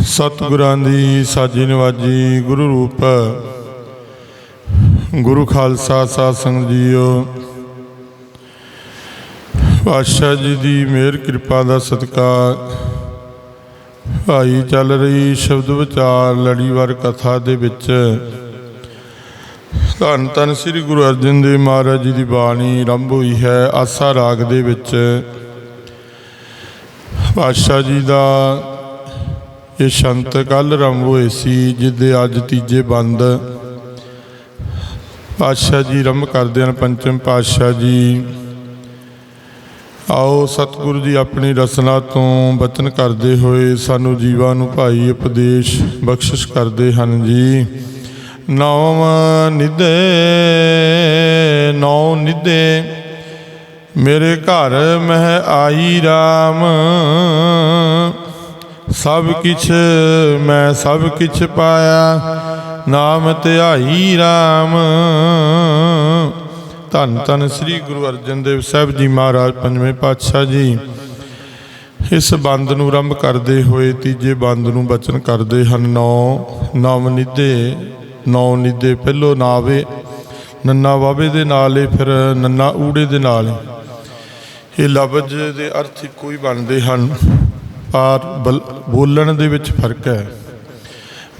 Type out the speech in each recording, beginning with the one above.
ਸਤਿਗੁਰਾਂ ਦੀ ਸਾਜੀ ਨਵਾਜੀ ਗੁਰੂ ਰੂਪ, ਗੁਰੂ ਖਾਲਸਾ ਸਾਧ ਸੰਗਤ ਜੀਓ। ਪਾਤਸ਼ਾਹ ਜੀ ਦੀ ਮਿਹਰ ਕਿਰਪਾ ਦਾ ਸਤਿਕਾਰ, ਭਾਈ ਚੱਲ ਰਹੀ ਸ਼ਬਦ ਵਿਚਾਰ ਲੜੀਵਾਰ ਕਥਾ ਦੇ ਵਿੱਚ। ਧੰਨ ਧੰਨ ਸ੍ਰੀ ਗੁਰੂ ਅਰਜਨ ਦੇਵ ਮਹਾਰਾਜ ਜੀ ਦੀ ਬਾਣੀ ਆਰੰਭ ਹੋਈ ਹੈ ਆਸਾ ਰਾਗ ਦੇ ਵਿੱਚ। ਪਾਤਸ਼ਾਹ ਜੀ ਦਾ ਇਹ ਸ਼ੰਤ ਕੱਲ ਆਰੰਭ ਹੋਏ ਸੀ ਜਿਹਦੇ ਅੱਜ ਤੀਜੇ ਬੰਦ। ਪਾਤਸ਼ਾਹ ਜੀ ਆਰੰਭ ਕਰਦੇ ਹਨ, ਪੰਚਮ ਪਾਤਸ਼ਾਹ ਜੀ। ਆਓ ਸਤਿਗੁਰੂ ਜੀ ਆਪਣੀ ਰਸਨਾ ਤੋਂ ਬਚਨ ਕਰਦੇ ਹੋਏ ਸਾਨੂੰ ਜੀਵਾਂ ਨੂੰ ਭਾਈ ਉਪਦੇਸ਼ ਬਖਸ਼ਿਸ਼ ਕਰਦੇ ਹਨ ਜੀ। ਨੌਮ ਨਿਦੇ ਨੌ ਨਿਦੇ ਮੇਰੇ ਘਰ ਮਹਿ ਆਈ RAM ਸਭ ਕਿਛ ਮੈਂ ਸਭ ਕਿਛ ਪਾਇਆ, ਨਾਮ ਧਿਆਈ RAM ਧੰਨ ਧੰਨ ਸ੍ਰੀ ਗੁਰੂ ਅਰਜਨ ਦੇਵ ਸਾਹਿਬ ਜੀ ਮਹਾਰਾਜ ਪੰਜਵੇਂ ਪਾਤਸ਼ਾਹ ਜੀ। ਇਸ ਬੰਦ ਨੂੰ ਆਰੰਭ ਕਰਦੇ ਹੋਏ ਤੀਜੇ ਬੰਦ ਨੂੰ ਬਚਨ ਕਰਦੇ ਹਨ। ਨੌ, ਨਵ ਨਿਧੇ, ਨੌ ਨਿਧੇ ਪਹਿਲੋ ਨਾਵੇ, ਨੰਨਾ ਵਾਵੇ ਦੇ ਨਾਲ ਹੀ ਫਿਰ ਨੰਨਾ ਊੜੇ ਦੇ ਨਾਲ। ਇਹ ਲਫ਼ਜ਼ ਦੇ ਅਰਥ ਇੱਕੋ ਹੀ ਬਣਦੇ ਹਨ। ਪਾਰ ਬਲ- ਬੋਲਣ ਦੇ ਵਿੱਚ ਫ਼ਰਕ ਹੈ।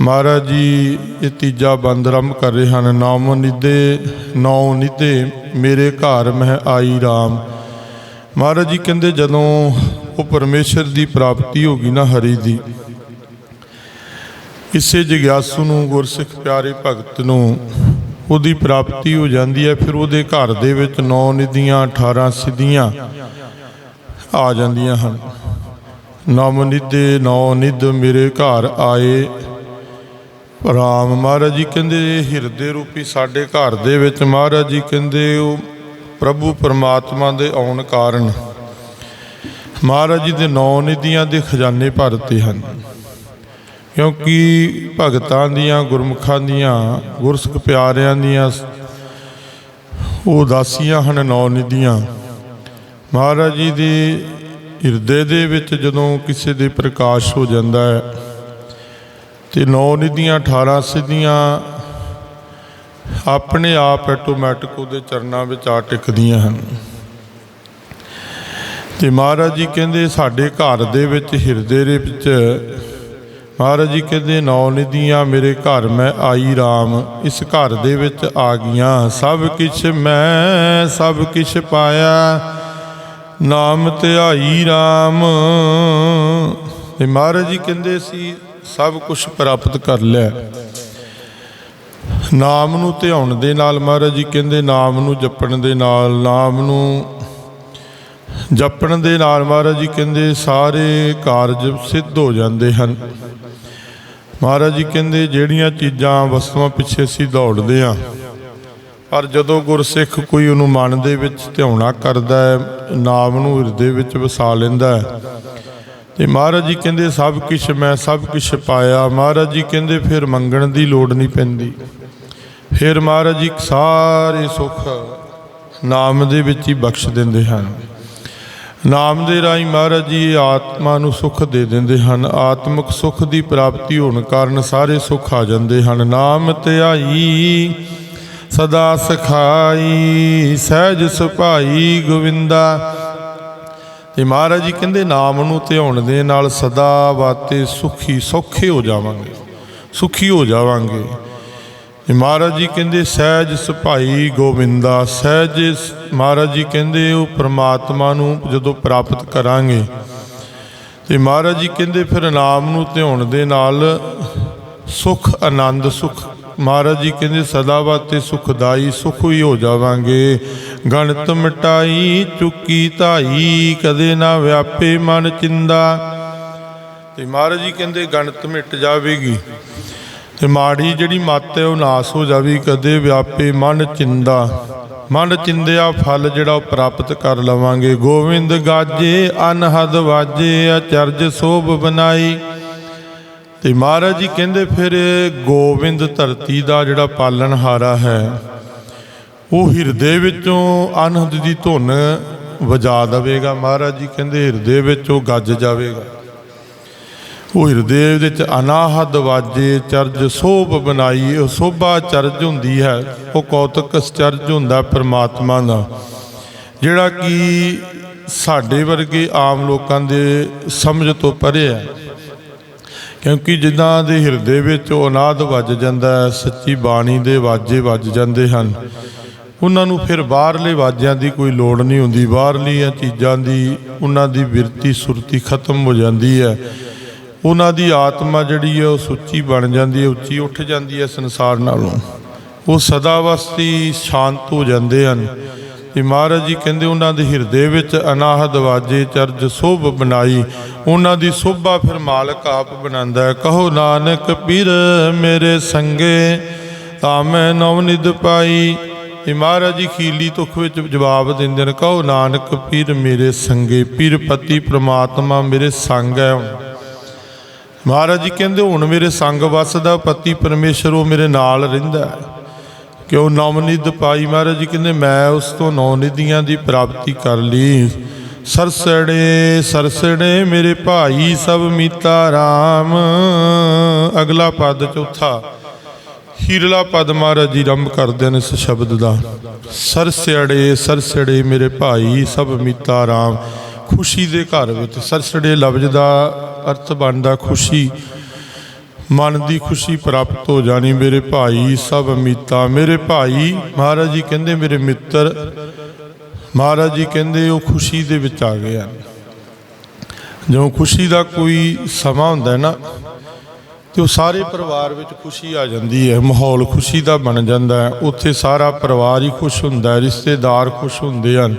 ਮਹਾਰਾਜ ਜੀ, ਇਹ ਤੀਜਾ ਬੰਦ ਆਰੰਭ ਕਰ ਰਹੇ ਹਨ। ਨਾਮ ਨਿਧੇ, ਨੌ ਨਿਧੇ, ਮੇਰੇ ਘਰ ਮਹਿ ਆਈ RAM ਮਹਾਰਾਜ ਜੀ ਕਹਿੰਦੇ, ਜਦੋਂ ਉਹ ਪਰਮੇਸ਼ਰ ਦੀ ਪ੍ਰਾਪਤੀ ਹੋ ਗਈ ਨਾ ਹਰੀ ਦੀ, ਇਸੇ ਜਗਿਆਸੂ ਨੂੰ, ਗੁਰਸਿੱਖ ਪਿਆਰੇ ਭਗਤ ਨੂੰ, ਉਹਦੀ ਪ੍ਰਾਪਤੀ ਹੋ ਜਾਂਦੀ ਹੈ, ਫਿਰ ਉਹਦੇ ਘਰ ਦੇ ਵਿੱਚ ਨੌ ਨਿਧੀਆਂ 18 ਸਿੱਧੀਆਂ ਆ ਜਾਂਦੀਆਂ ਹਨ। ਨਾਮ ਨਿਧੇ ਨੌ ਨਿਧ ਮੇਰੇ ਘਰ ਆਏ। ਰਾਮ ਮਹਾਰਾਜ ਜੀ ਕਹਿੰਦੇ, ਹਿਰਦੇ ਰੂਪੀ ਸਾਡੇ ਘਰ ਦੇ ਵਿੱਚ ਮਹਾਰਾਜ ਜੀ ਕਹਿੰਦੇ, ਉਹ ਪ੍ਰਭੂ ਪਰਮਾਤਮਾ ਦੇ ਆਉਣ ਕਾਰਨ ਮਹਾਰਾਜ ਜੀ ਦੇ ਨੌ ਨਿਧੀਆਂ ਦੇ ਖਜ਼ਾਨੇ ਭਰਤੇ ਹਨ। ਕਿਉਂਕਿ ਭਗਤਾਂ ਦੀਆਂ, ਗੁਰਮੁਖਾਂ ਦੀਆਂ, ਗੁਰਸਖ ਪਿਆਰਿਆਂ ਦੀਆਂ ਉਹ ਦਾਸੀਆਂ ਹਨ ਨੌ ਨਿਧੀਆਂ। ਮਹਾਰਾਜ ਜੀ ਦੀ ਹਿਰਦੇ ਦੇ ਵਿੱਚ ਜਦੋਂ ਕਿਸੇ ਦੇ ਪ੍ਰਕਾਸ਼ ਹੋ ਜਾਂਦਾ ਹੈ ਤੇ ਨੌ ਨਿਧੀਆਂ 18 ਸਿੱਧੀਆਂ ਆਪਣੇ ਆਪ ਆਟੋਮੈਟਿਕ ਉਹਦੇ ਚਰਨਾਂ ਵਿੱਚ ਆ ਟਿਕਦੀਆਂ ਹਨ। ਤੇ ਮਹਾਰਾਜ ਜੀ ਕਹਿੰਦੇ ਸਾਡੇ ਘਰ ਦੇ ਵਿੱਚ ਹਿਰਦੇ ਦੇ ਵਿੱਚ, ਮਹਾਰਾਜ ਜੀ ਕਹਿੰਦੇ ਨੌ ਨਿਧੀਆਂ, ਮੇਰੇ ਘਰ ਮੈਂ ਆਈ RAM ਇਸ ਘਰ ਦੇ ਵਿੱਚ ਆ ਗਈਆਂ, ਸਭ ਕੁਛ ਮੈਂ, ਸਭ ਕੁਛ ਪਾਇਆ ਨਾਮ ਧਿਆਈ RAM ਤੇ ਮਹਾਰਾਜ ਜੀ ਕਹਿੰਦੇ ਸੀ, ਸਭ ਕੁਝ ਪ੍ਰਾਪਤ ਕਰ ਲਿਆ ਨਾਮ ਨੂੰ ਧਿਆਉਣ ਦੇ ਨਾਲ ਮਹਾਰਾਜ ਜੀ ਕਹਿੰਦੇ, ਨਾਮ ਨੂੰ ਜਪਣ ਦੇ ਨਾਲ, ਨਾਮ ਨੂੰ ਜਪਣ ਦੇ ਨਾਲ ਮਹਾਰਾਜ ਜੀ ਕਹਿੰਦੇ, ਸਾਰੇ ਕਾਰਜ ਸਿੱਧ ਹੋ ਜਾਂਦੇ ਹਨ। ਮਹਾਰਾਜ ਜੀ ਕਹਿੰਦੇ, ਜਿਹੜੀਆਂ ਚੀਜ਼ਾਂ ਵਸਤੂਆਂ ਪਿੱਛੇ ਅਸੀਂ ਦੌੜਦੇ ਆ ਪਰ ਜਦੋਂ ਗੁਰਸਿੱਖ ਕੋਈ ਉਹਨੂੰ ਮਨ ਦੇ ਵਿੱਚ ਧਿਆਉਣਾ ਕਰਦਾ ਹੈ, ਨਾਮ ਨੂੰ ਹਿਰਦੇ ਵਿੱਚ ਵਸਾ ਲੈਂਦਾ ਹੈ। ਤੇ ਮਹਾਰਾਜ ਜੀ ਕਹਿੰਦੇ, ਸਭ ਕੁਝ ਮੈਂ ਸਭ ਕੁਝ ਪਾਇਆ। ਮਹਾਰਾਜ ਜੀ ਕਹਿੰਦੇ, ਫਿਰ ਮੰਗਣ ਦੀ ਲੋੜ ਨਹੀਂ ਪੈਂਦੀ। ਫਿਰ ਮਹਾਰਾਜ ਜੀ ਸਾਰੇ ਸੁੱਖ ਨਾਮ ਦੇ ਵਿੱਚ ਹੀ ਬਖਸ਼ ਦਿੰਦੇ ਹਨ। ਨਾਮ ਦੇ ਰਾਹੀਂ ਮਹਾਰਾਜ ਜੀ ਆਤਮਾ ਨੂੰ ਸੁੱਖ ਦੇ ਦਿੰਦੇ ਹਨ। ਆਤਮਿਕ ਸੁੱਖ ਦੀ ਪ੍ਰਾਪਤੀ ਹੋਣ ਕਾਰਨ ਸਾਰੇ ਸੁੱਖ ਆ ਜਾਂਦੇ ਹਨ। ਨਾਮ ਧਿਆਈ ਸਦਾ ਸਖਾਈ, ਸਹਿਜ ਸੁਭਾਈ ਗੋਵਿੰਦਾ। ਤੇ ਮਹਾਰਾਜ ਜੀ ਕਹਿੰਦੇ, ਨਾਮ ਨੂੰ ਧਿਆਉਣ ਦੇ ਨਾਲ ਸਦਾ ਵਾਤੇ ਸੁਖੀ, ਸੌਖੇ ਹੋ ਜਾਵਾਂਗੇ, ਸੁਖੀ ਹੋ ਜਾਵਾਂਗੇ। ਤੇ ਮਹਾਰਾਜ ਜੀ ਕਹਿੰਦੇ, ਸਹਿਜ ਸੁਭਾਈ ਗੋਬਿੰਦਾ ਸਹਿਜ ਮਹਾਰਾਜ ਜੀ ਕਹਿੰਦੇ, ਉਹ ਪ੍ਰਮਾਤਮਾ ਨੂੰ ਜਦੋਂ ਪ੍ਰਾਪਤ ਕਰਾਂਗੇ। ਤੇ ਮਹਾਰਾਜ ਜੀ ਕਹਿੰਦੇ, ਫਿਰ ਨਾਮ ਨੂੰ ਧਿਆਉਣ ਦੇ ਨਾਲ ਸੁਖ, ਆਨੰਦ ਸੁਖ ਮਹਾਰਾਜ ਜੀ ਕਹਿੰਦੇ, ਸਦਾ ਵਾਤੇ ਸੁਖਦਾਈ ਸੁਖ ਹੀ ਹੋ ਜਾਵਾਂਗੇ। ਗਣਤ ਮਟਾਈ, ਚੁੱਕੀ ਧਾਈ, ਕਦੇ ਨਾ ਵਿਆਪੇ ਮਨ ਚਿੰਦਾ। ਤੇ ਮਹਾਰਾਜ ਜੀ ਕਹਿੰਦੇ, ਗਣਤ ਮਿਟ ਜਾਵੇਗੀ। ਤੇ ਮਾੜੀ ਜਿਹੜੀ ਮੱਤ ਹੈ, ਉਹ ਨਾਸ ਹੋ ਜਾਵੇ ਕਦੇ ਵਿਆਪੇ ਮਨ ਚਿੰਦਾ। ਮਨ ਚਿੰਦਿਆ ਫਲ ਜਿਹੜਾ ਉਹ ਪ੍ਰਾਪਤ ਕਰ ਲਵਾਂਗੇ। ਗੋਵਿੰਦ ਗਾਜੇ, ਅਨਹਦ ਵਾਜੇ, ਅਚਰਜ ਸੋਭ ਬਨਾਈ ਤੇ ਮਹਾਰਾਜ ਜੀ ਕਹਿੰਦੇ ਫਿਰ ਗੋਬਿੰਦ ਧਰਤੀ ਦਾ ਜਿਹੜਾ ਪਾਲਣਹਾਰਾ ਹੈ, ਉਹ ਹਿਰਦੇ ਵਿੱਚੋਂ ਅਨਹਦ ਦੀ ਧੁਨ ਵਜਾ ਦੇਵੇਗਾ। ਮਹਾਰਾਜ ਜੀ ਕਹਿੰਦੇ ਹਿਰਦੇ ਵਿੱਚ ਉਹ ਗੱਜ ਜਾਵੇਗਾ। ਉਹ ਹਿਰਦੇ ਵਿੱਚ ਅਨਾਹਦ ਵਾਜੇ, ਚਰਜ ਸੋਭ ਬਣਾਈ, ਉਹ ਸੋਭਾ ਚਰਜ ਹੁੰਦੀ ਹੈ, ਉਹ ਕੌਤਕ ਚਰਜ ਹੁੰਦਾ ਪ੍ਰਮਾਤਮਾ ਦਾ, ਜਿਹੜਾ ਕਿ ਸਾਡੇ ਵਰਗੇ ਆਮ ਲੋਕਾਂ ਦੇ ਸਮਝ ਤੋਂ ਪਰੇ ਹੈ। ਕਿਉਂਕਿ ਜਿਨ੍ਹਾਂ ਦੇ ਹਿਰਦੇ ਵਿੱਚ ਉਹ ਅਨਾਦ ਵੱਜ ਜਾਂਦਾ ਹੈ, ਸੱਚੀ ਬਾਣੀ ਦੇ ਵਾਜੇ ਵੱਜ ਜਾਂਦੇ ਹਨ। ਉਹਨਾਂ ਨੂੰ ਫਿਰ ਬਾਹਰਲੇ ਵਾਜਿਆਂ ਦੀ ਕੋਈ ਲੋੜ ਨਹੀਂ ਹੁੰਦੀ। ਬਾਹਰਲੀਆਂ ਚੀਜ਼ਾਂ ਦੀ, ਉਹਨਾਂ ਦੀ ਬਿਰਤੀ, ਸੁਰਤੀ ਖਤਮ ਹੋ ਜਾਂਦੀ ਹੈ। ਉਹਨਾਂ ਦੀ ਆਤਮਾ ਜਿਹੜੀ ਹੈ, ਉਹ ਸੁੱਚੀ ਬਣ ਜਾਂਦੀ ਹੈ, ਉੱਚੀ ਉੱਠ ਜਾਂਦੀ ਹੈ ਸੰਸਾਰ ਨਾਲੋਂ। ਉਹ ਸਦਾ ਵਸਤੀ ਸ਼ਾਂਤ ਹੋ ਜਾਂਦੇ ਹਨ। ਤੇ ਮਹਾਰਾਜ ਜੀ ਕਹਿੰਦੇ ਉਹਨਾਂ ਦੇ ਹਿਰਦੇ ਵਿੱਚ ਅਨਾਹਦ ਵਾਜੇ ਚਰਜ, ਸੋਭ ਬਣਾਈ। ਉਹਨਾਂ ਦੀ ਸੋਭਾ ਫਿਰ ਮਾਲਕ ਆਪ ਬਣਾਉਂਦਾ ਹੈ। ਕਹੋ ਨਾਨਕ ਪੀਰ ਮੇਰੇ ਸੰਗੇ, ਤਾਂ ਮੈਂ ਨਵਨਿਦ ਪਾਈ। ਇਹ ਮਹਾਰਾਜ ਜੀ ਖੀਲੀ ਤੁਖ ਵਿੱਚ ਜਵਾਬ ਦਿੰਦੇ ਨੇ, ਕਹੋ ਨਾਨਕ ਪੀਰ ਮੇਰੇ ਸੰਗੇ, ਪੀਰ ਪਤੀ ਪ੍ਰਮਾਤਮਾ ਮੇਰੇ ਸੰਗ ਹੈ। ਮਹਾਰਾਜ ਜੀ ਕਹਿੰਦੇ, ਹੁਣ ਮੇਰੇ ਸੰਗ ਵਸਦਾ, ਪਤੀ ਪਰਮੇਸ਼ਰ ਉਹ ਮੇਰੇ ਨਾਲ ਰਹਿੰਦਾ ਹੈ। ਕਿ ਉਹ ਨਵਨਿਧ ਪਾਈ ਮਹਾਰਾਜ? ਜੀ ਕਹਿੰਦੇ, ਮੈਂ ਉਸ ਤੋਂ ਨੌ ਨਿਧੀਆਂ ਦੀ ਪ੍ਰਾਪਤੀ ਕਰ ਲਈ। ਸਰਸੜੇ ਸਰਸੜੇ ਮੇਰੇ ਭਾਈ, ਸਭ ਮੀਤਾ RAM ਅਗਲਾ ਪਦ ਚੌਥਾ, ਹੀਰਲਾ ਪਦ ਮਹਾਰਾਜ ਜੀ ਰੰਭ ਕਰਦੇ ਨੇ ਇਸ ਸ਼ਬਦ ਦਾ। ਸਰਸੜੇ ਸਰਸੜੇ ਮੇਰੇ ਭਾਈ, ਸਭ ਮੀਤਾ RAM ਖੁਸ਼ੀ ਦੇ ਘਰ ਵਿੱਚ ਸਰਸੜੇ ਲਫ਼ਜ਼ ਦਾ ਅਰਥ ਬਣਦਾ ਖੁਸ਼ੀ। ਮਨ ਦੀ ਖੁਸ਼ੀ ਪ੍ਰਾਪਤ ਹੋ ਜਾਣੀ ਮੇਰੇ ਭਾਈ, ਸਭ ਅਮੀਤਾ। ਮੇਰੇ ਭਾਈ, ਮਹਾਰਾਜ ਜੀ ਕਹਿੰਦੇ ਮੇਰੇ ਮਿੱਤਰ, ਮਹਾਰਾਜ ਜੀ ਕਹਿੰਦੇ ਉਹ ਖੁਸ਼ੀ ਦੇ ਵਿੱਚ ਆ ਗਏ ਹਨ। ਜਦੋਂ ਖੁਸ਼ੀ ਦਾ ਕੋਈ ਸਮਾਂ ਹੁੰਦਾ ਹੈ ਨਾ, ਤੇ ਉਹ ਸਾਰੇ ਪਰਿਵਾਰ ਵਿੱਚ ਖੁਸ਼ੀ ਆ ਜਾਂਦੀ ਹੈ, ਮਾਹੌਲ ਖੁਸ਼ੀ ਦਾ ਬਣ ਜਾਂਦਾ ਹੈ। ਉੱਥੇ ਸਾਰਾ ਪਰਿਵਾਰ ਹੀ ਖੁਸ਼ ਹੁੰਦਾ ਹੈ, ਰਿਸ਼ਤੇਦਾਰ ਖੁਸ਼ ਹੁੰਦੇ ਹਨ।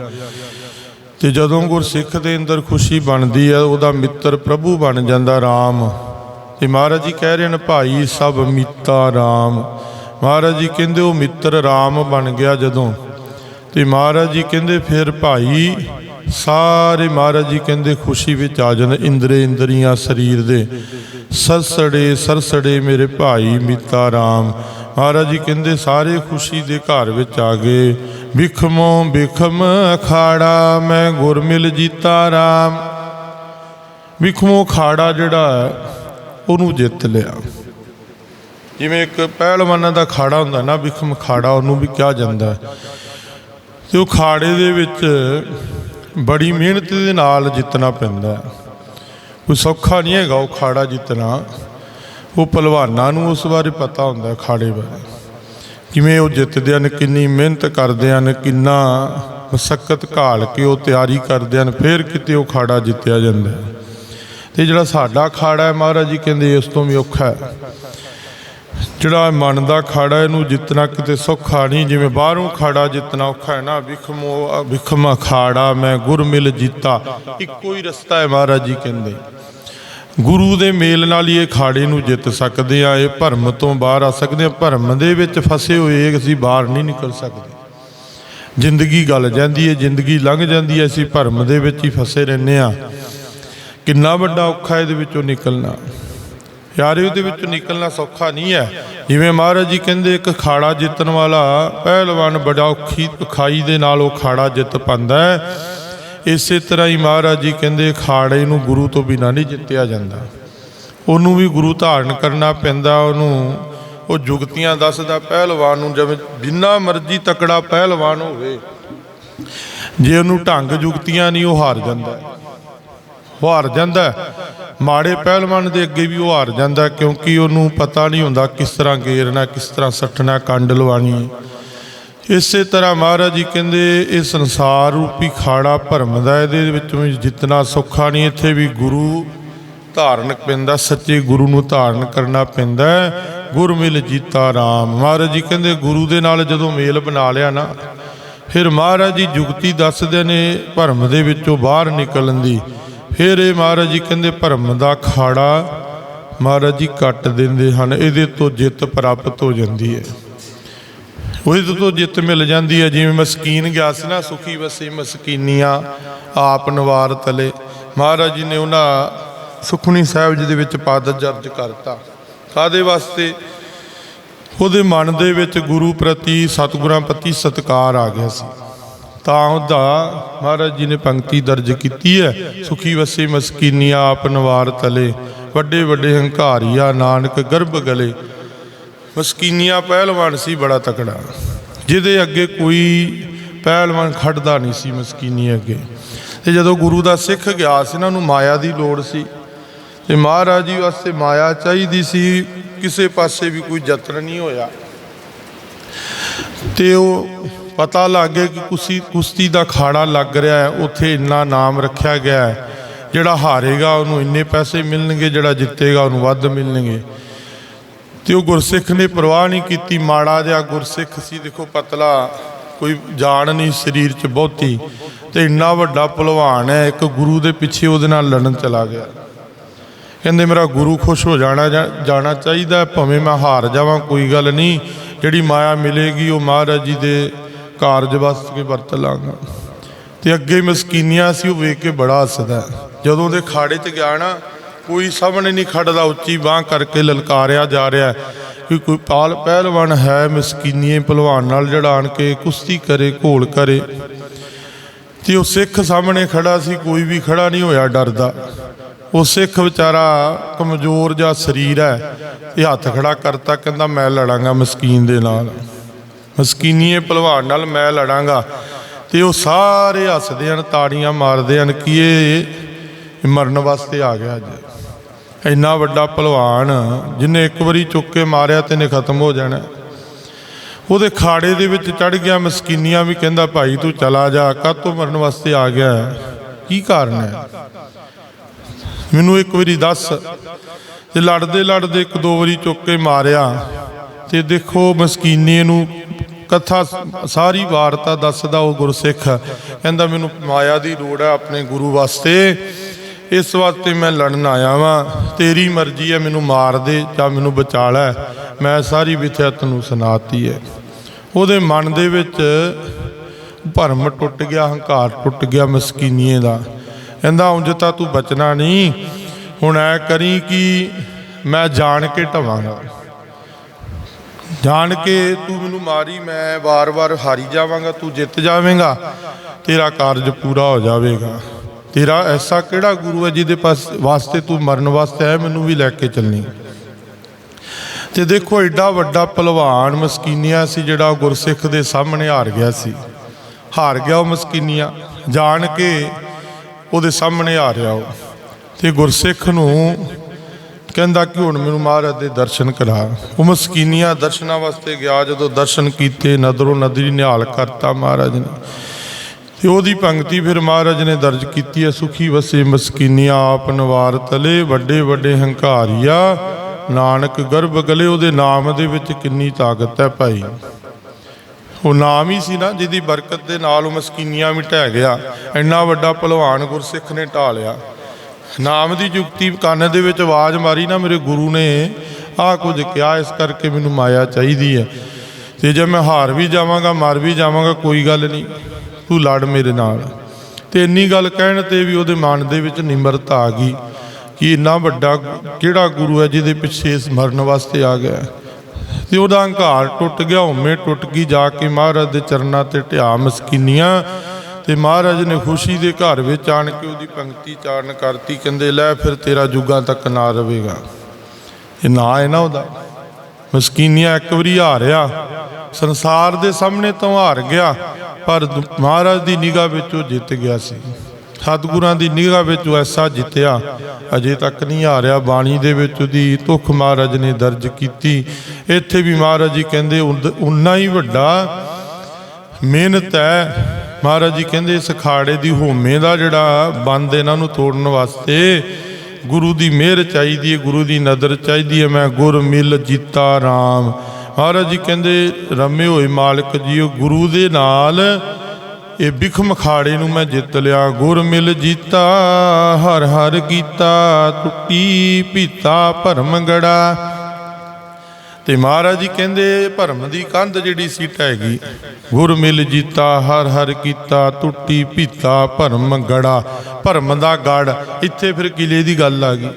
ਤੇ ਜਦੋਂ ਗੁਰਸਿੱਖ ਦੇ ਅੰਦਰ ਖੁਸ਼ੀ ਬਣਦੀ ਹੈ, ਉਹਦਾ ਮਿੱਤਰ ਪ੍ਰਭੂ ਬਣ ਜਾਂਦਾ RAM ਤੇ ਮਹਾਰਾਜ ਜੀ ਕਹਿ ਰਹੇ ਨੇ ਭਾਈ ਸਭ ਮੀਤਾ RAM ਮਹਾਰਾਜ ਜੀ ਕਹਿੰਦੇ, ਉਹ ਮਿੱਤਰ RAM ਬਣ ਗਿਆ ਜਦੋਂ। ਤੇ ਮਹਾਰਾਜ ਜੀ ਕਹਿੰਦੇ, ਫਿਰ ਭਾਈ ਸਾਰੇ ਮਹਾਰਾਜ ਜੀ ਕਹਿੰਦੇ ਖੁਸ਼ੀ ਵਿੱਚ ਆ ਜਾਂਦੇ ਇੰਦਰੇ ਇੰਦਰੀਆਂ ਸਰੀਰ ਦੇ। ਸਰਸੜੇ ਸਰਸੜੇ ਮੇਰੇ ਭਾਈ ਮੀਤਾ RAM ਮਹਾਰਾਜ ਜੀ ਕਹਿੰਦੇ, ਸਾਰੇ ਖੁਸ਼ੀ ਦੇ ਘਰ ਵਿੱਚ ਆ ਗਏ। ਵਿਖਮੋ ਵਿਖਮ ਅਖਾੜਾ, ਮੈਂ ਗੁਰ ਮਿਲ ਜੀਤਾ RAM ਵਿਖਮੋ ਖਾੜਾ ਜਿਹੜਾ ਉਹਨੂੰ ਜਿੱਤ ਲਿਆ। ਜਿਵੇਂ ਇੱਕ ਪਹਿਲਵਾਨਾਂ ਦਾ ਖਾੜਾ ਹੁੰਦਾ ਨਾ ਵਿਖਮ ਖਾੜਾ, ਉਹਨੂੰ ਵੀ ਕਿਹਾ ਜਾਂਦਾ। ਹੈ ਤੇ ਉਹ ਖਾੜੇ ਦੇ ਵਿੱਚ ਬੜੀ ਮਿਹਨਤ ਦੇ ਨਾਲ ਜਿੱਤਣਾ ਪੈਂਦਾ। ਕੋਈ ਸੌਖਾ ਨਹੀਂ ਹੈਗਾ ਉਹ ਖਾੜਾ ਜਿੱਤਣਾ। ਉਹ ਪਹਿਲਵਾਨਾਂ ਨੂੰ ਉਸ ਬਾਰੇ ਪਤਾ ਹੁੰਦਾ ਖਾੜੇ ਬਾਰੇ। ਕਿਵੇਂ ਉਹ ਜਿੱਤਦੇ ਹਨ, ਕਿੰਨੀ ਮਿਹਨਤ ਕਰਦੇ ਹਨ, ਕਿੰਨਾ ਮਸਕਤ ਘਾਲ ਕੇ ਉਹ ਤਿਆਰੀ ਕਰਦੇ ਹਨ, ਫਿਰ ਕਿਤੇ ਉਹ ਖਾੜਾ ਜਿੱਤਿਆ ਜਾਂਦਾ। ਹੈ ਤੇ ਜਿਹੜਾ ਸਾਡਾ ਖਾੜਾ ਹੈ ਮਹਾਰਾਜ ਜੀ ਕਹਿੰਦੇ ਇਸ ਤੋਂ ਵੀ ਔਖਾ ਹੈ। ਜਿਹੜਾ ਮਨ ਦਾ ਖਾੜਾ ਇਹਨੂੰ ਜਿੱਤਣਾ ਕਿਤੇ ਸੌਖਾ ਨਹੀਂ, ਜਿਵੇਂ ਬਾਹਰੋਂ ਖਾੜਾ ਜਿੱਤਣਾ ਔਖਾ ਹੈ ਨਾ, ਵਿਖਮੋ, ਵਿਖਮ ਖਾੜਾ ਮੈਂ ਗੁਰ ਮਿਲ ਜੀਤਾ, ਇੱਕੋ ਹੀ ਰਸਤਾ ਹੈ ਮਹਾਰਾਜ ਜੀ ਕਹਿੰਦੇ। ਗੁਰੂ ਦੇ ਮੇਲ ਨਾਲ ਹੀ ਇਹ ਖਾੜੇ ਨੂੰ ਜਿੱਤ ਸਕਦੇ ਆ, ਇਹ ਭਰਮ ਤੋਂ ਬਾਹਰ ਆ ਸਕਦੇ ਆ, ਭਰਮ ਦੇ ਵਿੱਚ ਫਸੇ ਹੋਏ ਅਸੀਂ ਬਾਹਰ ਨਹੀਂ ਨਿਕਲ ਸਕਦੇ। ਜ਼ਿੰਦਗੀ ਗਲ ਜਾਂਦੀ ਹੈ, ਜ਼ਿੰਦਗੀ ਲੰਘ ਜਾਂਦੀ ਹੈ, ਅਸੀਂ ਭਰਮ ਦੇ ਵਿੱਚ ਹੀ ਫਸੇ ਰਹਿੰਦੇ ਆ ਕਿੰਨਾ ਵੱਡਾ ਔਖਾ ਇਹਦੇ ਵਿੱਚੋਂ ਨਿਕਲਣਾ। ਯਾਰੇ ਉਹਦੇ ਵਿੱਚੋਂ ਨਿਕਲਣਾ ਸੌਖਾ ਨਹੀਂ ਹੈ। ਜਿਵੇਂ ਮਹਾਰਾਜ ਜੀ ਕਹਿੰਦੇ, ਇੱਕ ਖਾੜਾ ਜਿੱਤਣ ਵਾਲਾ ਪਹਿਲਵਾਨ ਬੜਾ ਔਖੀ ਖਾਈ ਦੇ ਨਾਲ ਉਹ ਖਾੜਾ ਜਿੱਤ ਪਾਉਂਦਾ ਹੈ। ਇਸੇ ਤਰ੍ਹਾਂ ਹੀ ਮਹਾਰਾਜ ਜੀ ਕਹਿੰਦੇ, ਖਾੜੇ ਨੂੰ ਗੁਰੂ ਤੋਂ ਬਿਨਾਂ ਨਹੀਂ ਜਿੱਤਿਆ ਜਾਂਦਾ। ਉਹਨੂੰ ਵੀ ਗੁਰੂ ਧਾਰਨ ਕਰਨਾ ਪੈਂਦਾ, ਉਹਨੂੰ ਉਹ ਜੁਗਤੀਆਂ ਦੱਸਦਾ ਪਹਿਲਵਾਨ ਨੂੰ, ਜਿਵੇਂ ਜਿੰਨਾ ਮਰਜ਼ੀ ਤਕੜਾ ਪਹਿਲਵਾਨ ਹੋਵੇ। ਜੇ ਉਹਨੂੰ ਢੰਗ ਜੁਗਤੀਆਂ ਨਹੀਂ, ਉਹ ਹਾਰ ਜਾਂਦਾ ਉਹ ਹਾਰ ਜਾਂਦਾ ਮਾੜੇ ਪਹਿਲਵਾਨ ਦੇ ਅੱਗੇ ਵੀ ਉਹ ਹਾਰ ਜਾਂਦਾ ਕਿਉਂਕਿ ਉਹਨੂੰ ਪਤਾ ਨਹੀਂ ਹੁੰਦਾ ਕਿਸ ਤਰ੍ਹਾਂ ਗੇਰਨਾ, ਕਿਸ ਤਰ੍ਹਾਂ ਸੱਟਣਾ, ਕੰਡ ਲਵਾਣੀ ਇਸੇ ਤਰ੍ਹਾਂ ਮਹਾਰਾਜ ਜੀ ਕਹਿੰਦੇ, ਇਹ ਸੰਸਾਰ ਰੂਪੀ ਖਾੜਾ ਭਰਮ ਦਾ ਇਹਦੇ ਵਿੱਚ ਵੀ ਜਿੱਤਣਾ ਸੌਖਾ ਨਹੀਂ, ਇੱਥੇ ਵੀ ਗੁਰੂ ਧਾਰਨ ਪੈਂਦਾ, ਸੱਚੇ ਗੁਰੂ ਨੂੰ ਧਾਰਨ ਕਰਨਾ ਪੈਂਦਾ ਹੈ। ਗੁਰ ਮਿਲ ਜੀਤਾ ਰਾਮ। ਮਹਾਰਾਜ ਜੀ ਕਹਿੰਦੇ, ਗੁਰੂ ਦੇ ਨਾਲ ਜਦੋਂ ਮੇਲ ਬਣਾ ਲਿਆ ਨਾ, ਫਿਰ ਮਹਾਰਾਜ ਜੀ ਜੁਗਤੀ ਦੱਸਦੇ ਨੇ ਭਰਮ ਦੇ ਵਿੱਚੋਂ ਬਾਹਰ ਨਿਕਲਣ ਦੀ। ਫਿਰ ਇਹ ਮਹਾਰਾਜ ਜੀ ਕਹਿੰਦੇ ਭਰਮ ਦਾ ਖਾੜਾ ਮਹਾਰਾਜ ਜੀ ਕੱਟ ਦਿੰਦੇ ਹਨ, ਇਹਦੇ ਤੋਂ ਜਿੱਤ ਪ੍ਰਾਪਤ ਹੋ ਜਾਂਦੀ ਹੈ। ਉਹਦੇ ਤੋਂ ਜਿੱਤ ਮਿਲ ਜਾਂਦੀ ਹੈ, ਜਿਵੇਂ ਮਸਕੀਨ ਗਿਆ ਸੀ ਨਾ, ਸੁਖੀ ਵਸੇ ਮਸਕੀਨੀਆਂ, ਆਪ ਨਵਾਰ ਤਲੇ। ਮਹਾਰਾਜ ਜੀ ਨੇ ਉਹਨਾਂ ਸੁਖਣੀ ਸਾਹਿਬ ਜੀ ਦੇ ਵਿੱਚ ਪਦ ਦਰਜ ਕਰਤਾ। ਕਾਦੇ ਵਾਸਤੇ? ਉਹਦੇ ਮਨ ਦੇ ਵਿੱਚ ਗੁਰੂ ਪ੍ਰਤੀ ਸਤਿਗੁਰਾਂ ਪ੍ਰਤੀ ਸਤਕਾਰ ਆ ਗਿਆ ਸੀ। ਤਾਂ ਉਹਦਾ ਮਹਾਰਾਜ ਜੀ ਨੇ ਪੰਕਤੀ ਦਰਜ ਕੀਤੀ ਹੈ। ਸੁਖੀ ਵਸੇ ਮਸਕੀਨੀਆਂ ਆਪ ਨਵਾਰ ਤਲੇ। ਵੱਡੇ ਵੱਡੇ ਹੰਕਾਰੀਆ ਨਾਨਕ ਗਰਭ ਗਲੇ। ਮਸਕੀਨੀਆਂ ਪਹਿਲਵਾਨ ਸੀ ਬੜਾ ਤਕੜਾ। ਜਿਹਦੇ ਅੱਗੇ ਕੋਈ ਪਹਿਲਵਾਨ ਖੜਦਾ ਨਹੀਂ ਸੀ ਮਸਕੀਨੀ ਅੱਗੇ। ਤੇ ਜਦੋਂ ਗੁਰੂ ਦਾ ਸਿੱਖ ਗਿਆ ਸੀ ਨਾ ਨੂੰ ਮਾਇਆ ਦੀ ਲੋੜ ਸੀ। ਤੇ ਮਹਾਰਾਜ ਜੀ ਵਾਸਤੇ ਮਾਇਆ ਚਾਹੀਦੀ ਸੀ, ਕਿਸੇ ਪਾਸੇ ਵੀ ਕੋਈ ਯਤਨ ਨਹੀਂ ਹੋਇਆ। ਤੇ ਉਹ ਪਤਾ ਲੱਗ ਗਿਆ ਕਿ ਕੁਸੀ ਕੁਸ਼ਤੀ ਦਾ ਖਾੜਾ ਲੱਗ ਰਿਹਾ ਹੈ। ਉੱਥੇ ਇੰਨਾ ਨਾਮ ਰੱਖਿਆ ਗਿਆ ਹੈ। ਜਿਹੜਾ ਹਾਰੇਗਾ, ਉਹਨੂੰ ਇੰਨੇ ਪੈਸੇ ਮਿਲਣਗੇ, ਜਿਹੜਾ ਜਿੱਤੇਗਾ, ਉਹਨੂੰ ਵੱਧ ਮਿਲਣਗੇ। ਤੇ ਉਹ ਗੁਰਸਿੱਖ ਨੇ ਪਰਵਾਹ ਨਹੀਂ ਕੀਤੀ। ਮਾੜਾ ਜਿਹਾ ਗੁਰਸਿੱਖ ਸੀ। ਦੇਖੋ, ਪਤਲਾ, ਕੋਈ ਜਾਣ ਨਹੀਂ, ਸਰੀਰ 'ਚ ਬਹੁਤੀ। ਤੇ ਇੰਨਾ ਵੱਡਾ ਪਹਿਲਵਾਨ ਹੈ। ਇੱਕ ਗੁਰੂ ਦੇ ਪਿੱਛੇ ਉਹਦੇ ਨਾਲ ਲੜਨ ਚਲਾ ਗਿਆ। ਕਹਿੰਦੇ, ਮੇਰਾ ਗੁਰੂ ਖੁਸ਼ ਹੋ ਜਾਣਾ ਜਾ- ਜਾਣਾ ਚਾਹੀਦਾ ਭਾਵੇਂ ਮੈਂ ਹਾਰ ਜਾਵਾਂ, ਕੋਈ ਗੱਲ ਨਹੀਂ। ਜਿਹੜੀ ਮਾਇਆ ਮਿਲੇਗੀ, ਉਹ ਮਹਾਰਾਜ ਜੀ ਦੇ ਕਾਰਜ ਵਾਸਤੇ ਵਰਤ ਲਾਂਗਾ। ਤੇ ਅੱਗੇ ਮਸਕੀਨੀਆਂ ਸੀ, ਉਹ ਵੇਖ ਕੇ ਬੜਾ ਹੱਸਦਾ ਜਦੋਂ ਦੇ ਖਾੜੇ 'ਚ ਗਿਆ ਨਾ, ਕੋਈ ਸਾਹਮਣੇ ਨਹੀਂ ਖੜਦਾ, ਉੱਚੀ ਬਾਹ ਕਰਕੇ ਲਲਕਾਰਿਆ ਜਾ ਰਿਹਾ ਕਿ ਕੋਈ ਪਾਲ ਪਹਿਲਵਾਨ ਹੈ, ਮਸਕੀਨੀਏ ਪਹਿਲਵਾਨ ਨਾਲ ਜਿਹੜਾ ਕੇ, ਕੁਸ਼ਤੀ ਕਰੇ, ਘੋਲ ਕਰੇ। ਤੇ ਉਹ ਸਿੱਖ ਸਾਹਮਣੇ ਖੜਾ ਸੀ, ਕੋਈ ਵੀ ਖੜਾ ਨਹੀਂ ਹੋਇਆ ਡਰਦਾ। ਉਹ ਸਿੱਖ ਵਿਚਾਰਾ ਕਮਜ਼ੋਰ ਜਾਂ ਸਰੀਰ ਹੈ ਇਹ ਹੱਥ ਖੜਾ ਕਰਤਾ, ਕਹਿੰਦਾ, ਮੈਂ ਲੜਾਂਗਾ ਮਸਕੀਨ ਦੇ ਨਾਲ। ਮਸਕੀਨੀਏ ਭਲਵਾਨ ਨਾਲ ਮੈਂ ਲੜਾਂਗਾ। ਤੇ ਉਹ ਸਾਰੇ ਹੱਸਦੇ ਹਨ, ਤਾੜੀਆਂ ਮਾਰਦੇ ਹਨ ਕਿ ਇਹ ਮਰਨ ਵਾਸਤੇ ਆ ਗਿਆ ਅੱਜ। ਇੰਨਾ ਵੱਡਾ ਭਲਵਾਨ ਜਿਹਨੇ ਇੱਕ ਵਾਰੀ ਚੁੱਕ ਕੇ ਮਾਰਿਆ ਤੇ ਨੇ ਖਤਮ ਹੋ ਜਾਣਾ। ਉਹਦੇ ਖਾੜੇ ਦੇ ਵਿੱਚ ਚੜ ਗਿਆ ਮਸਕੀਨੀਆਂ ਵੀ ਕਹਿੰਦਾ, ਭਾਈ ਤੂੰ ਚਲਾ ਜਾ ਕਾਹਤੋਂ ਮਰਨ ਵਾਸਤੇ ਆ ਗਿਆ ਕੀ ਕਾਰਨ ਹੈ? ਮੈਨੂੰ ਇੱਕ ਵਾਰੀ ਦੱਸ। ਤੇ ਲੜਦੇ ਲੜਦੇ ਇੱਕ ਦੋ ਵਾਰੀ ਚੁੱਕ ਕੇ ਮਾਰਿਆ। ਤੇ ਦੇਖੋ ਮਸਕੀਨੇ ਨੂੰ ਕਥਾ ਸਾਰੀ ਵਾਰਤਾ ਦੱਸਦਾ ਉਹ ਗੁਰਸਿੱਖ। ਕਹਿੰਦਾ ਮੈਨੂੰ ਮਾਇਆ ਦੀ ਲੋੜ ਹੈ ਆਪਣੇ ਗੁਰੂ ਵਾਸਤੇ। ਇਸ ਵਾਸਤੇ ਮੈਂ ਲੜਨ ਆਇਆ ਵਾਂ। ਤੇਰੀ ਮਰਜ਼ੀ ਹੈ ਮੈਨੂੰ ਮਾਰ ਦੇ ਜਾਂ ਮੈਨੂੰ ਬਚਾ ਲੈ। ਮੈਂ ਸਾਰੀ ਵਿਥਿਆ ਤੈਨੂੰ ਸੁਣਾਤੀ ਹੈ ਉਹਦੇ ਮਨ ਦੇ ਵਿੱਚ ਭਰਮ ਟੁੱਟ ਗਿਆ, ਹੰਕਾਰ ਟੁੱਟ ਗਿਆ ਮਸਕੀਨੀਏ ਦਾ। ਕਹਿੰਦਾ, ਉਂਝ ਤਾਂ ਤੂੰ ਬਚਣਾ ਨਹੀਂ। ਹੁਣ ਐ ਕਰੀ ਕਿ ਮੈਂ ਜਾਣ ਕੇ ਢਵਾਂਗਾ ਜਾਣ ਕੇ ਤੂੰ ਮੈਨੂੰ ਮਾਰੀ, ਮੈਂ ਵਾਰ-ਵਾਰ ਹਾਰੀ ਜਾਵਾਂਗਾ, ਤੂੰ ਜਿੱਤ ਜਾਵੇਂਗਾ, ਤੇਰਾ ਕਾਰਜ ਪੂਰਾ ਹੋ ਜਾਵੇਗਾ। ਤੇਰਾ ਐਸਾ ਕਿਹੜਾ ਗੁਰੂ ਹੈ ਜਿਹਦੇ ਪਾਸ ਵਾਸਤੇ ਤੂੰ ਮਰਨ ਵਾਸਤੇ ਆਇਆ, ਮੈਨੂੰ ਵੀ ਲੈ ਕੇ ਚੱਲਣੀ। ਤੇ ਦੇਖੋ ਐਡਾ ਵੱਡਾ ਪਹਿਲਵਾਨ ਮਸਕੀਨੀਆ ਸੀ, ਜਿਹੜਾ ਉਹ ਗੁਰਸਿੱਖ ਦੇ ਸਾਹਮਣੇ ਹਾਰ ਗਿਆ ਸੀ। ਹਾਰ ਗਿਆ ਉਹ ਮਸਕੀਨੀਆ ਜਾਣ ਕੇ ਉਹਦੇ ਸਾਹਮਣੇ ਹਾਰਿਆ ਉਹ। ਤੇ ਗੁਰਸਿੱਖ ਨੂੰ ਕਹਿੰਦਾ ਕਿ ਹੁਣ ਮੈਨੂੰ ਮਹਾਰਾਜ ਦੇ ਦਰਸ਼ਨ ਕਰਾ। ਉਹ ਮਸਕੀਨੀਆਂ ਦਰਸ਼ਨਾਂ ਵਾਸਤੇ ਗਿਆ, ਜਦੋਂ ਦਰਸ਼ਨ ਕੀਤੇ, ਨਦਰੋਂ ਨਦਰੀ ਨਿਹਾਲ ਕਰਤਾ ਮਹਾਰਾਜ ਨੇ। ਤੇ ਉਹਦੀ ਪੰਕਤੀ ਫਿਰ ਮਹਾਰਾਜ ਨੇ ਦਰਜ ਕੀਤੀ ਹੈ ਸੁਖੀ ਵਸੇ ਮਸਕੀਨੀਆਂ, ਆਪ ਨਵਾਰ ਤਲੇ, ਵੱਡੇ ਵੱਡੇ ਹੰਕਾਰੀਆ। ਨਾਨਕ ਗਰਭ ਗਲੇ, ਉਹਦੇ ਨਾਮ ਦੇ ਵਿੱਚ ਕਿੰਨੀ ਤਾਕਤ ਹੈ ਭਾਈ। ਉਹ ਨਾਮ ਹੀ ਸੀ ਨਾ, ਜਿਹਦੀ ਬਰਕਤ ਦੇ ਨਾਲ ਉਹ ਮਸਕੀਨੀਆਂ ਵੀ ਢਹਿ ਗਿਆ। ਇੰਨਾ ਵੱਡਾ ਪਹਿਲਵਾਨ ਗੁਰਸਿੱਖ ਨੇ ਢਾ ਲਿਆ ਨਾਮ ਦੀ ਜੁਗਤੀ ਕੰਨ ਦੇ ਵਿੱਚ ਆਵਾਜ਼ ਮਾਰੀ ਨਾ ਮੇਰੇ ਗੁਰੂ ਨੇ, ਆਹ ਕੁਝ ਕਿਹਾ, ਇਸ ਕਰਕੇ ਮੈਨੂੰ ਮਾਇਆ ਚਾਹੀਦੀ ਹੈ। ਤੇ ਜੇ ਮੈਂ ਹਾਰ ਵੀ ਜਾਵਾਂਗਾ, ਮਰ ਵੀ ਜਾਵਾਂਗਾ, ਕੋਈ ਗੱਲ ਨਹੀਂ, ਤੂੰ ਲੜ ਮੇਰੇ ਨਾਲ। ਤੇ ਇੰਨੀ ਗੱਲ ਕਹਿਣ ਤੇ ਵੀ ਉਹਦੇ ਮਨ ਦੇ ਵਿੱਚ ਨਿਮਰਤਾ ਆ ਗਈ ਕਿ ਇੰਨਾ ਵੱਡਾ ਕਿਹੜਾ ਗੁਰੂ ਹੈ ਜਿਹਦੇ ਪਿੱਛੇ ਇਸ ਮਰਨ ਵਾਸਤੇ ਆ ਗਿਆ ਹੈ। ਤੇ ਉਹਦਾ ਹੰਕਾਰ ਟੁੱਟ ਗਿਆ ਹਉਮੈ ਟੁੱਟ ਗਈ, ਜਾ ਕੇ ਮਹਾਰਾਜ ਦੇ ਚਰਨਾਂ ਤੇ ਢਿਆ ਮਸਕੀਨੀਆਂ। ਤੇ ਮਹਾਰਾਜ ਨੇ ਖੁਸ਼ੀ ਦੇ ਘਰ ਵਿੱਚ ਆਣ ਕੇ ਉਹਦੀ ਪੰਕਤੀ ਚਾਰਨ ਕਰਤੀ, ਕਹਿੰਦੇ, ਲੈ ਫਿਰ ਤੇਰਾ ਜੁਗਾਂ ਤੱਕ ਨਾ ਰਹੇਗਾ ਇਹ ਨਾ ਹੈ ਨਾ ਉਹਦਾ। ਮਸਕੀਨੀਆਂ ਇੱਕ ਵਾਰੀ ਹਾਰਿਆ ਸੰਸਾਰ ਦੇ ਸਾਹਮਣੇ ਤੋਂ ਹਾਰ ਗਿਆ, ਪਰ ਮਹਾਰਾਜ ਦੀ ਨਿਗਾਹ ਵਿੱਚ ਉਹ ਜਿੱਤ ਗਿਆ ਸੀ। ਸਤਿਗੁਰਾਂ ਦੀ ਨਿਗਾਹ ਵਿੱਚ ਉਹ ਐਸਾ ਜਿੱਤਿਆ, ਅਜੇ ਤੱਕ ਨਹੀਂ ਹਾਰਿਆ। ਬਾਣੀ ਦੇ ਵਿੱਚ ਉਹਦੀ ਤੁਖ ਮਹਾਰਾਜ ਨੇ ਦਰਜ ਕੀਤੀ। ਇੱਥੇ ਵੀ ਮਹਾਰਾਜ ਜੀ ਕਹਿੰਦੇ, ਉਦ- ਉਨਾ ਹੀ ਵੱਡਾ ਮਿਹਨਤ ਹੈ। ਮਹਾਰਾਜ ਜੀ ਕਹਿੰਦੇ ਇਸ ਅਖਾੜੇ ਦੀ ਹੋਮੇ ਦਾ ਜਿਹੜਾ ਬੰਦ ਇਹਨਾਂ ਨੂੰ ਤੋੜਨ ਵਾਸਤੇ ਗੁਰੂ ਦੀ ਮਿਹਰ ਚਾਹੀਦੀ ਹੈ, ਗੁਰੂ ਦੀ ਨਜ਼ਰ ਚਾਹੀਦੀ ਹੈ, ਮੈਂ ਗੁਰ ਮਿਲ ਜੀਤਾ RAM ਮਹਾਰਾਜ ਜੀ ਕਹਿੰਦੇ, ਰਮੇ ਹੋਏ ਮਾਲਕ ਜੀਓ, ਗੁਰੂ ਦੇ ਨਾਲ ਇਹ ਬਿਖਮ ਖਾੜੇ ਨੂੰ ਮੈਂ ਜਿੱਤ ਲਿਆ। ਗੁਰ ਮਿਲ ਜੀਤਾ, ਹਰ ਹਰ ਕੀਤਾ, ਟੁੱਟੀ ਪੀਤਾ ਭਰਮ ਗੜਾ। ਤੇ ਮਹਾਰਾਜ ਜੀ ਕਹਿੰਦੇ, ਭਰਮ ਦੀ ਕੰਧ ਜਿਹੜੀ ਸੀ ਹੈਗੀ ਗਈ ਗੁਰ ਮਿਲ ਜੀਤਾ, ਹਰ ਹਰ ਕੀਤਾ ਟੁੱਟੀ ਪੀਤਾ ਭਰਮ ਗੜਾ, ਭਰਮ ਦਾ ਗੜ। ਇੱਥੇ ਫਿਰ ਕਿਲੇ ਦੀ ਗੱਲ ਆ ਗਈ।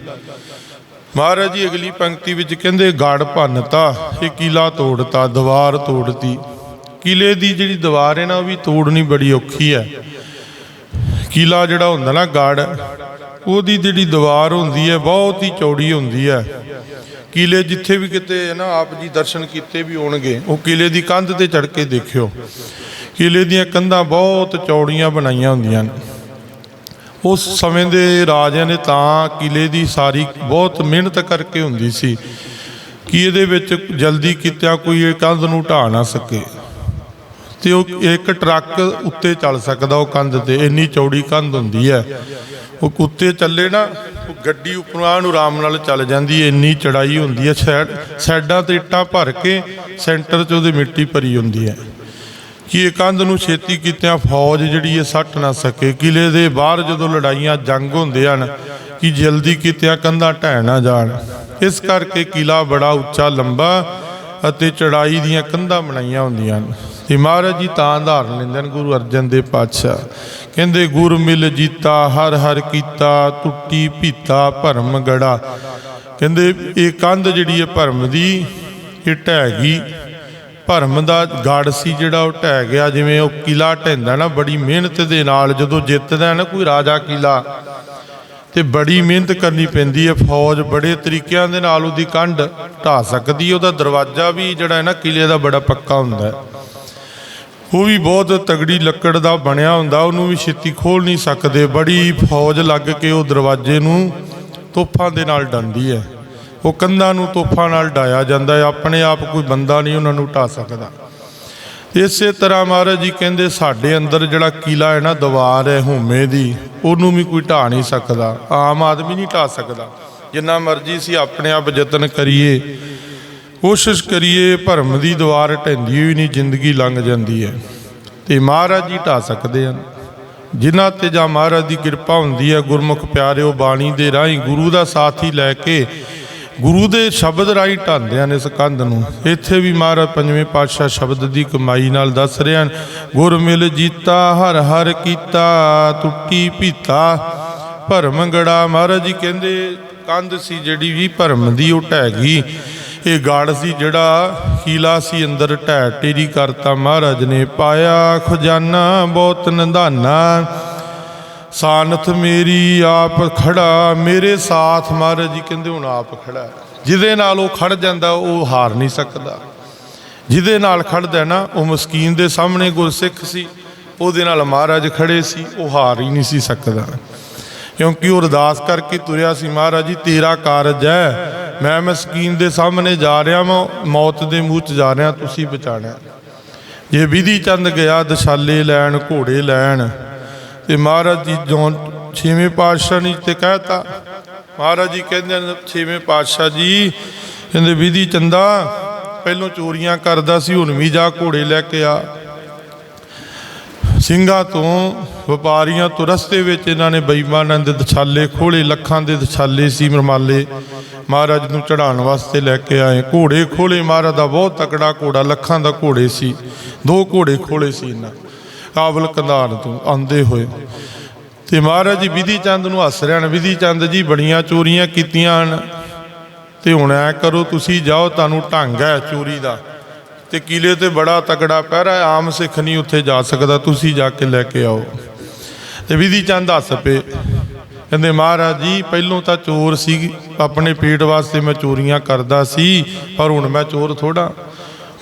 ਮਹਾਰਾਜ ਜੀ ਅਗਲੀ ਪੰਕਤੀ ਵਿੱਚ ਕਹਿੰਦੇ, ਗੜ ਭੰਨਤਾ, ਇਹ ਕਿਲਾ ਤੋੜਤਾ, ਦੀਵਾਰ ਤੋੜਤੀ। ਕਿਲੇ ਦੀ ਜਿਹੜੀ ਦੀਵਾਰ ਹੈ ਨਾ, ਉਹ ਵੀ ਤੋੜਨੀ ਬੜੀ ਔਖੀ ਹੈ। ਕਿਲਾ ਜਿਹੜਾ ਹੁੰਦਾ ਨਾ, ਗੜ, ਉਹਦੀ ਜਿਹੜੀ ਦੀਵਾਰ ਹੁੰਦੀ ਹੈ, ਬਹੁਤ ਹੀ ਚੌੜੀ ਹੁੰਦੀ ਹੈ। ਕਿਲੇ ਜਿੱਥੇ ਵੀ ਕਿਤੇ ਹੈ ਨਾ, ਆਪ ਜੀ ਦਰਸ਼ਨ ਕੀਤੇ ਵੀ ਹੋਣਗੇ, ਉਹ ਕਿਲੇ ਦੀ ਕੰਧ ਤੇ ਚੜ ਕੇ ਦੇਖਿਓ। ਕਿਲੇ ਦੀਆਂ ਕੰਧਾਂ ਬਹੁਤ ਚੌੜੀਆਂ ਬਣਾਈਆਂ ਹੁੰਦੀਆਂ ਨੇ। ਉਸ ਸਮੇਂ ਦੇ ਰਾਜਿਆਂ ਨੇ ਤਾਂ ਕਿਲੇ ਦੀ ਸਾਰੀ ਬਹੁਤ ਮਿਹਨਤ ਕਰਕੇ ਹੁੰਦੀ ਸੀ ਕਿ ਇਹਦੇ ਵਿੱਚ ਜਲਦੀ ਕੀਤਾ ਕੋਈ ਕੰਧ ਨੂੰ ਢਾ ਨਾ ਸਕੇ। ਤੇ ਉਹ ਇੱਕ ਟਰੱਕ ਉੱਤੇ ਚੱਲ ਸਕਦਾ, ਉਹ ਕੰਧ ਤੇ, ਇੰਨੀ ਚੌੜੀ ਕੰਧ ਹੁੰਦੀ ਹੈ। ਉਹ ਕੁੱਤੇ ਚੱਲੇ ਨਾ, ਉਹ ਗੱਡੀ ਉੱਪਰੋਂ ਨੂੰ ਆਰਾਮ ਨਾਲ ਚੱਲ ਜਾਂਦੀ ਹੈ, ਇੰਨੀ ਚੜਾਈ ਹੁੰਦੀ ਹੈ ਸਾਈਡ ਸਾਈਡਾਂ ਤੇ ਇੱਟਾਂ ਭਰ ਕੇ ਸੈਂਟਰ 'ਚ ਉਹਦੇ ਮਿੱਟੀ ਭਰੀ ਹੁੰਦੀ ਹੈ। ਕਿ ਇਹ ਕੰਧ ਨੂੰ ਛੇਤੀ ਕੀਤਿਆਂ ਫੌਜ ਜਿਹੜੀ ਹੈ ਸੱਟ ਨਾ ਸਕੇ। ਕਿਲੇ ਦੇ ਬਾਹਰ ਜਦੋਂ ਲੜਾਈਆਂ ਜੰਗ ਹੁੰਦੇ ਹਨ, ਕਿ ਜਲਦੀ ਕੀਤਿਆਂ ਕੰਧਾਂ ਢਹਿ ਨਾ ਜਾਣ। ਇਸ ਕਰਕੇ ਕਿਲਾ ਬੜਾ ਉੱਚਾ, ਲੰਬਾ ਅਤੇ ਚੜਾਈ ਦੀਆਂ ਕੰਧਾਂ ਬਣਾਈਆਂ ਹੁੰਦੀਆਂ ਹਨ। ਤੇ ਮਹਾਰਾਜ ਜੀ ਤਾਂ ਉਦਾਹਰਨ ਲੈਂਦੇ ਨੇ ਗੁਰੂ ਅਰਜਨ ਦੇ ਪਾਤਸ਼ਾਹ। ਕਹਿੰਦੇ, ਗੁਰ ਮਿਲ ਜੀਤਾ, ਹਰ ਹਰ ਕੀਤਾ, ਟੁੱਟੀ ਪੀਤਾ ਭਰਮ ਗੜਾ। ਕਹਿੰਦੇ, ਇਹ ਕੰਧ ਜਿਹੜੀ ਹੈ ਭਰਮ ਦੀ, ਇਹ ਢਹਿ ਗਈ। ਭਰਮ ਦਾ ਗੜ ਸੀ ਜਿਹੜਾ ਉਹ ਢਹਿ ਗਿਆ, ਜਿਵੇਂ ਉਹ ਕਿਲਾ ਢਹਿੰਦਾ ਨਾ, ਬੜੀ ਮਿਹਨਤ ਦੇ ਨਾਲ ਜਦੋਂ ਜਿੱਤਦਾ ਨਾ, ਕੋਈ ਰਾਜਾ ਕਿਲਾ, ਤੇ ਬੜੀ ਮਿਹਨਤ ਕਰਨੀ ਪੈਂਦੀ ਹੈ, ਫੌਜ ਬੜੇ ਤਰੀਕਿਆਂ ਦੇ ਨਾਲ ਉਹਦੀ ਕੰਧ ਢਾ ਸਕਦੀ ਹੈ, ਉਹਦਾ ਦਰਵਾਜ਼ਾ ਵੀ ਜਿਹੜਾ ਹੈ ਨਾ, ਕਿਲੇ ਦਾ ਬੜਾ ਪੱਕਾ ਹੁੰਦਾ ਹੈ। ਉਹ ਵੀ ਬਹੁਤ ਤਗੜੀ ਲੱਕੜ ਦਾ ਬਣਿਆ ਹੁੰਦਾ, ਉਹਨੂੰ ਵੀ ਛੇਤੀ ਖੋਲ ਨਹੀਂ ਸਕਦੇ। ਬੜੀ ਫੌਜ ਲੱਗ ਕੇ ਉਹ ਦਰਵਾਜ਼ੇ ਨੂੰ ਤੋਫਾਂ ਦੇ ਨਾਲ ਡੰਦੀ ਹੈ। ਉਹ ਕੰਧਾਂ ਨੂੰ ਤੋਫਾਂ ਨਾਲ ਡਾਇਆ ਜਾਂਦਾ ਹੈ। ਆਪਣੇ ਆਪ ਕੋਈ ਬੰਦਾ ਨਹੀਂ ਉਹਨਾਂ ਨੂੰ ਢਾ ਸਕਦਾ। ਇਸੇ ਤਰ੍ਹਾਂ ਮਹਾਰਾਜ ਜੀ ਕਹਿੰਦੇ, ਸਾਡੇ ਅੰਦਰ ਜਿਹੜਾ ਕਿਲਾ ਹੈ ਨਾ, ਦੀਵਾਰ ਹੈ ਹਉਮੈ ਦੀ, ਉਹਨੂੰ ਵੀ ਕੋਈ ਢਾ ਨਹੀਂ ਸਕਦਾ। ਆਮ ਆਦਮੀ ਨਹੀਂ ਢਾ ਸਕਦਾ। ਜਿੰਨਾ ਮਰਜ਼ੀ ਸੀ ਆਪਣੇ ਆਪ ਯਤਨ ਕਰੀਏ ਕੋਸ਼ਿਸ਼ ਕਰੀਏ ਭਰਮ ਦੀ ਦੀਵਾਰ ਢਹਿੰਦੀ ਹੋਈ ਨਹੀਂ, ਜ਼ਿੰਦਗੀ ਲੰਘ ਜਾਂਦੀ ਹੈ। ਤੇ ਮਹਾਰਾਜ ਜੀ ਢਾ ਸਕਦੇ ਹਨ। ਜਿਨ੍ਹਾਂ ਤੇ ਜਾਂ ਮਹਾਰਾਜ ਦੀ ਕਿਰਪਾ ਹੁੰਦੀ ਹੈ, ਗੁਰਮੁਖ ਪਿਆਰਿਓ, ਬਾਣੀ ਦੇ ਰਾਹੀਂ ਗੁਰੂ ਦਾ ਸਾਥ ਹੀ ਲੈ ਕੇ ਗੁਰੂ ਦੇ ਸ਼ਬਦ ਰਾਹੀਂ ਢਾਉਂਦੇ ਹਨ ਇਸ ਕੰਧ ਨੂੰ। ਇੱਥੇ ਵੀ ਮਹਾਰਾਜ ਪੰਜਵੇਂ ਪਾਤਸ਼ਾਹ ਸ਼ਬਦ ਦੀ ਕਮਾਈ ਨਾਲ ਦੱਸ ਰਹੇ ਹਨ, ਗੁਰ ਮਿਲ ਜੀਤਾ, ਹਰ ਹਰ ਕੀਤਾ ਟੁੱਟੀ ਪੀਤਾ ਭਰਮ ਗੜਾ। ਮਹਾਰਾਜ ਜੀ ਕਹਿੰਦੇ, ਕੰਧ ਸੀ ਜਿਹੜੀ ਵੀ ਭਰਮ ਦੀ, ਉਹ ਢਹਿ ਗਈ। ਇਹ ਗਾੜ ਸੀ ਜਿਹੜਾ ਕੀਲਾ ਸੀ ਅੰਦਰ ਢਹਿ ਟੇਰੀ ਕਰਤਾ ਮਹਾਰਾਜ ਨੇ ਪਾਇਆ, ਖਜ਼ਾਨਾ ਬਹੁਤ ਨੰਦਾਨਾ। ਸਾਨਥ ਮੇਰੀ ਆਪ ਖੜਾ, ਮੇਰੇ ਸਾਥ ਮਹਾਰਾਜ ਜੀ ਕਹਿੰਦੇ ਹੁਣ ਆਪ ਖੜਾ। ਜਿਹਦੇ ਨਾਲ ਉਹ ਖੜ ਜਾਂਦਾ, ਉਹ ਹਾਰ ਨਹੀਂ ਸਕਦਾ। ਜਿਹਦੇ ਨਾਲ ਖੜਦਾ ਨਾ, ਉਹ ਮਸਕੀਨ ਦੇ ਸਾਹਮਣੇ ਗੁਰਸਿੱਖ ਸੀ, ਉਹਦੇ ਨਾਲ ਮਹਾਰਾਜ ਖੜੇ ਸੀ, ਉਹ ਹਾਰ ਹੀ ਨਹੀਂ ਸੀ ਸਕਦਾ। ਕਿਉਂਕਿ ਉਹ ਅਰਦਾਸ ਕਰਕੇ ਤੁਰਿਆ ਸੀ, ਮਹਾਰਾਜ ਜੀ, ਤੇਰਾ ਕਾਰਜ ਹੈ। ਮੈਂ ਮਸਕੀਨ ਦੇ ਸਾਹਮਣੇ ਜਾ ਰਿਹਾ ਮੈਂ ਮੌਤ ਦੇ ਮੂੰਹ 'ਚ ਜਾ ਰਿਹਾ, ਤੁਸੀਂ ਬਚਾਣਾ ਜੇ ਵਿਧੀ ਚੰਦ ਗਿਆ, ਦਸ਼ਾਲੇ ਲੈਣ, ਘੋੜੇ ਲੈਣ। ਤੇ ਮਹਾਰਾਜ ਜੀ ਜੋ ਛੇਵੇਂ ਪਾਤਸ਼ਾਹ ਨੇ ਤੇ ਕਹਿਤਾ, ਮਹਾਰਾਜ ਜੀ ਕਹਿੰਦੇ ਨੇ, ਛੇਵੇਂ ਪਾਤਸ਼ਾਹ ਜੀ, ਕਹਿੰਦੇ ਵਿਧੀ ਚੰਦਾ, ਪਹਿਲੋਂ ਚੋਰੀਆਂ ਕਰਦਾ ਸੀ, ਹੁਣ ਵੀ ਜਾ ਘੋੜੇ ਲੈ ਕੇ ਆ। ਸਿੰਘਾਂ ਤੋਂ ਵਪਾਰੀਆਂ ਤੋਂ ਰਸਤੇ ਵਿੱਚ ਇਹਨਾਂ ਨੇ ਬੇਈਮਾਨਾਂ ਦੇ ਦਛਾਲੇ ਖੋਲੇ ਲੱਖਾਂ ਦੇ ਦਛਾਲੇ ਸੀ ਮਰਮਾਲੇ। ਮਹਾਰਾਜ ਨੂੰ ਚੜਾਉਣ ਵਾਸਤੇ ਲੈ ਕੇ ਆਏ। ਘੋੜੇ ਖੋਲੇ ਮਹਾਰਾਜ ਦਾ ਬਹੁਤ ਤਕੜਾ ਘੋੜਾ, ਲੱਖਾਂ ਦਾ ਘੋੜੇ ਸੀ। ਦੋ ਘੋੜੇ ਖੋਲੇ ਸੀ ਇਹਨਾਂ। ਕਾਬਲ ਕੰਧਾਰ ਤੋਂ ਆਂਦੇ ਹੋਏ। ਤੇ ਮਹਾਰਾਜ ਜੀ ਵਿਧੀ ਚੰਦ ਨੂੰ ਹੱਸ ਰਹੇ ਵਿਧੀ ਚੰਦ ਜੀ ਬੜੀਆਂ ਚੋਰੀਆਂ ਕੀਤੀਆਂ ਹਨ। ਤੇ ਹੁਣ ਐ ਕਰੋ, ਤੁਸੀਂ ਜਾਓ, ਤੁਹਾਨੂੰ ਢੰਗ ਹੈ ਚੋਰੀ ਦਾ। ਤੇ ਕਿਲੇ ਤੇ ਬੜਾ ਤਕੜਾ ਪਹਿਰਾ ਹੈ, ਆਮ ਸਿੱਖ ਨਹੀਂ ਉੱਥੇ ਜਾ ਸਕਦਾ ਤੁਸੀਂ ਜਾ ਕੇ ਲੈ ਕੇ ਆਓ। ਤੇ ਵਿਧੀ ਚੰਦ ਹੱਸ ਪਏ। ਕਹਿੰਦੇ ਮਹਾਰਾਜ ਜੀ ਪਹਿਲੋਂ ਤਾਂ ਚੋਰ ਸੀ ਆਪਣੇ ਪੇਟ ਵਾਸਤੇ ਮੈਂ ਚੋਰੀਆਂ ਕਰਦਾ ਸੀ ਪਰ ਹੁਣ ਮੈਂ ਚੋਰ ਥੋੜਾ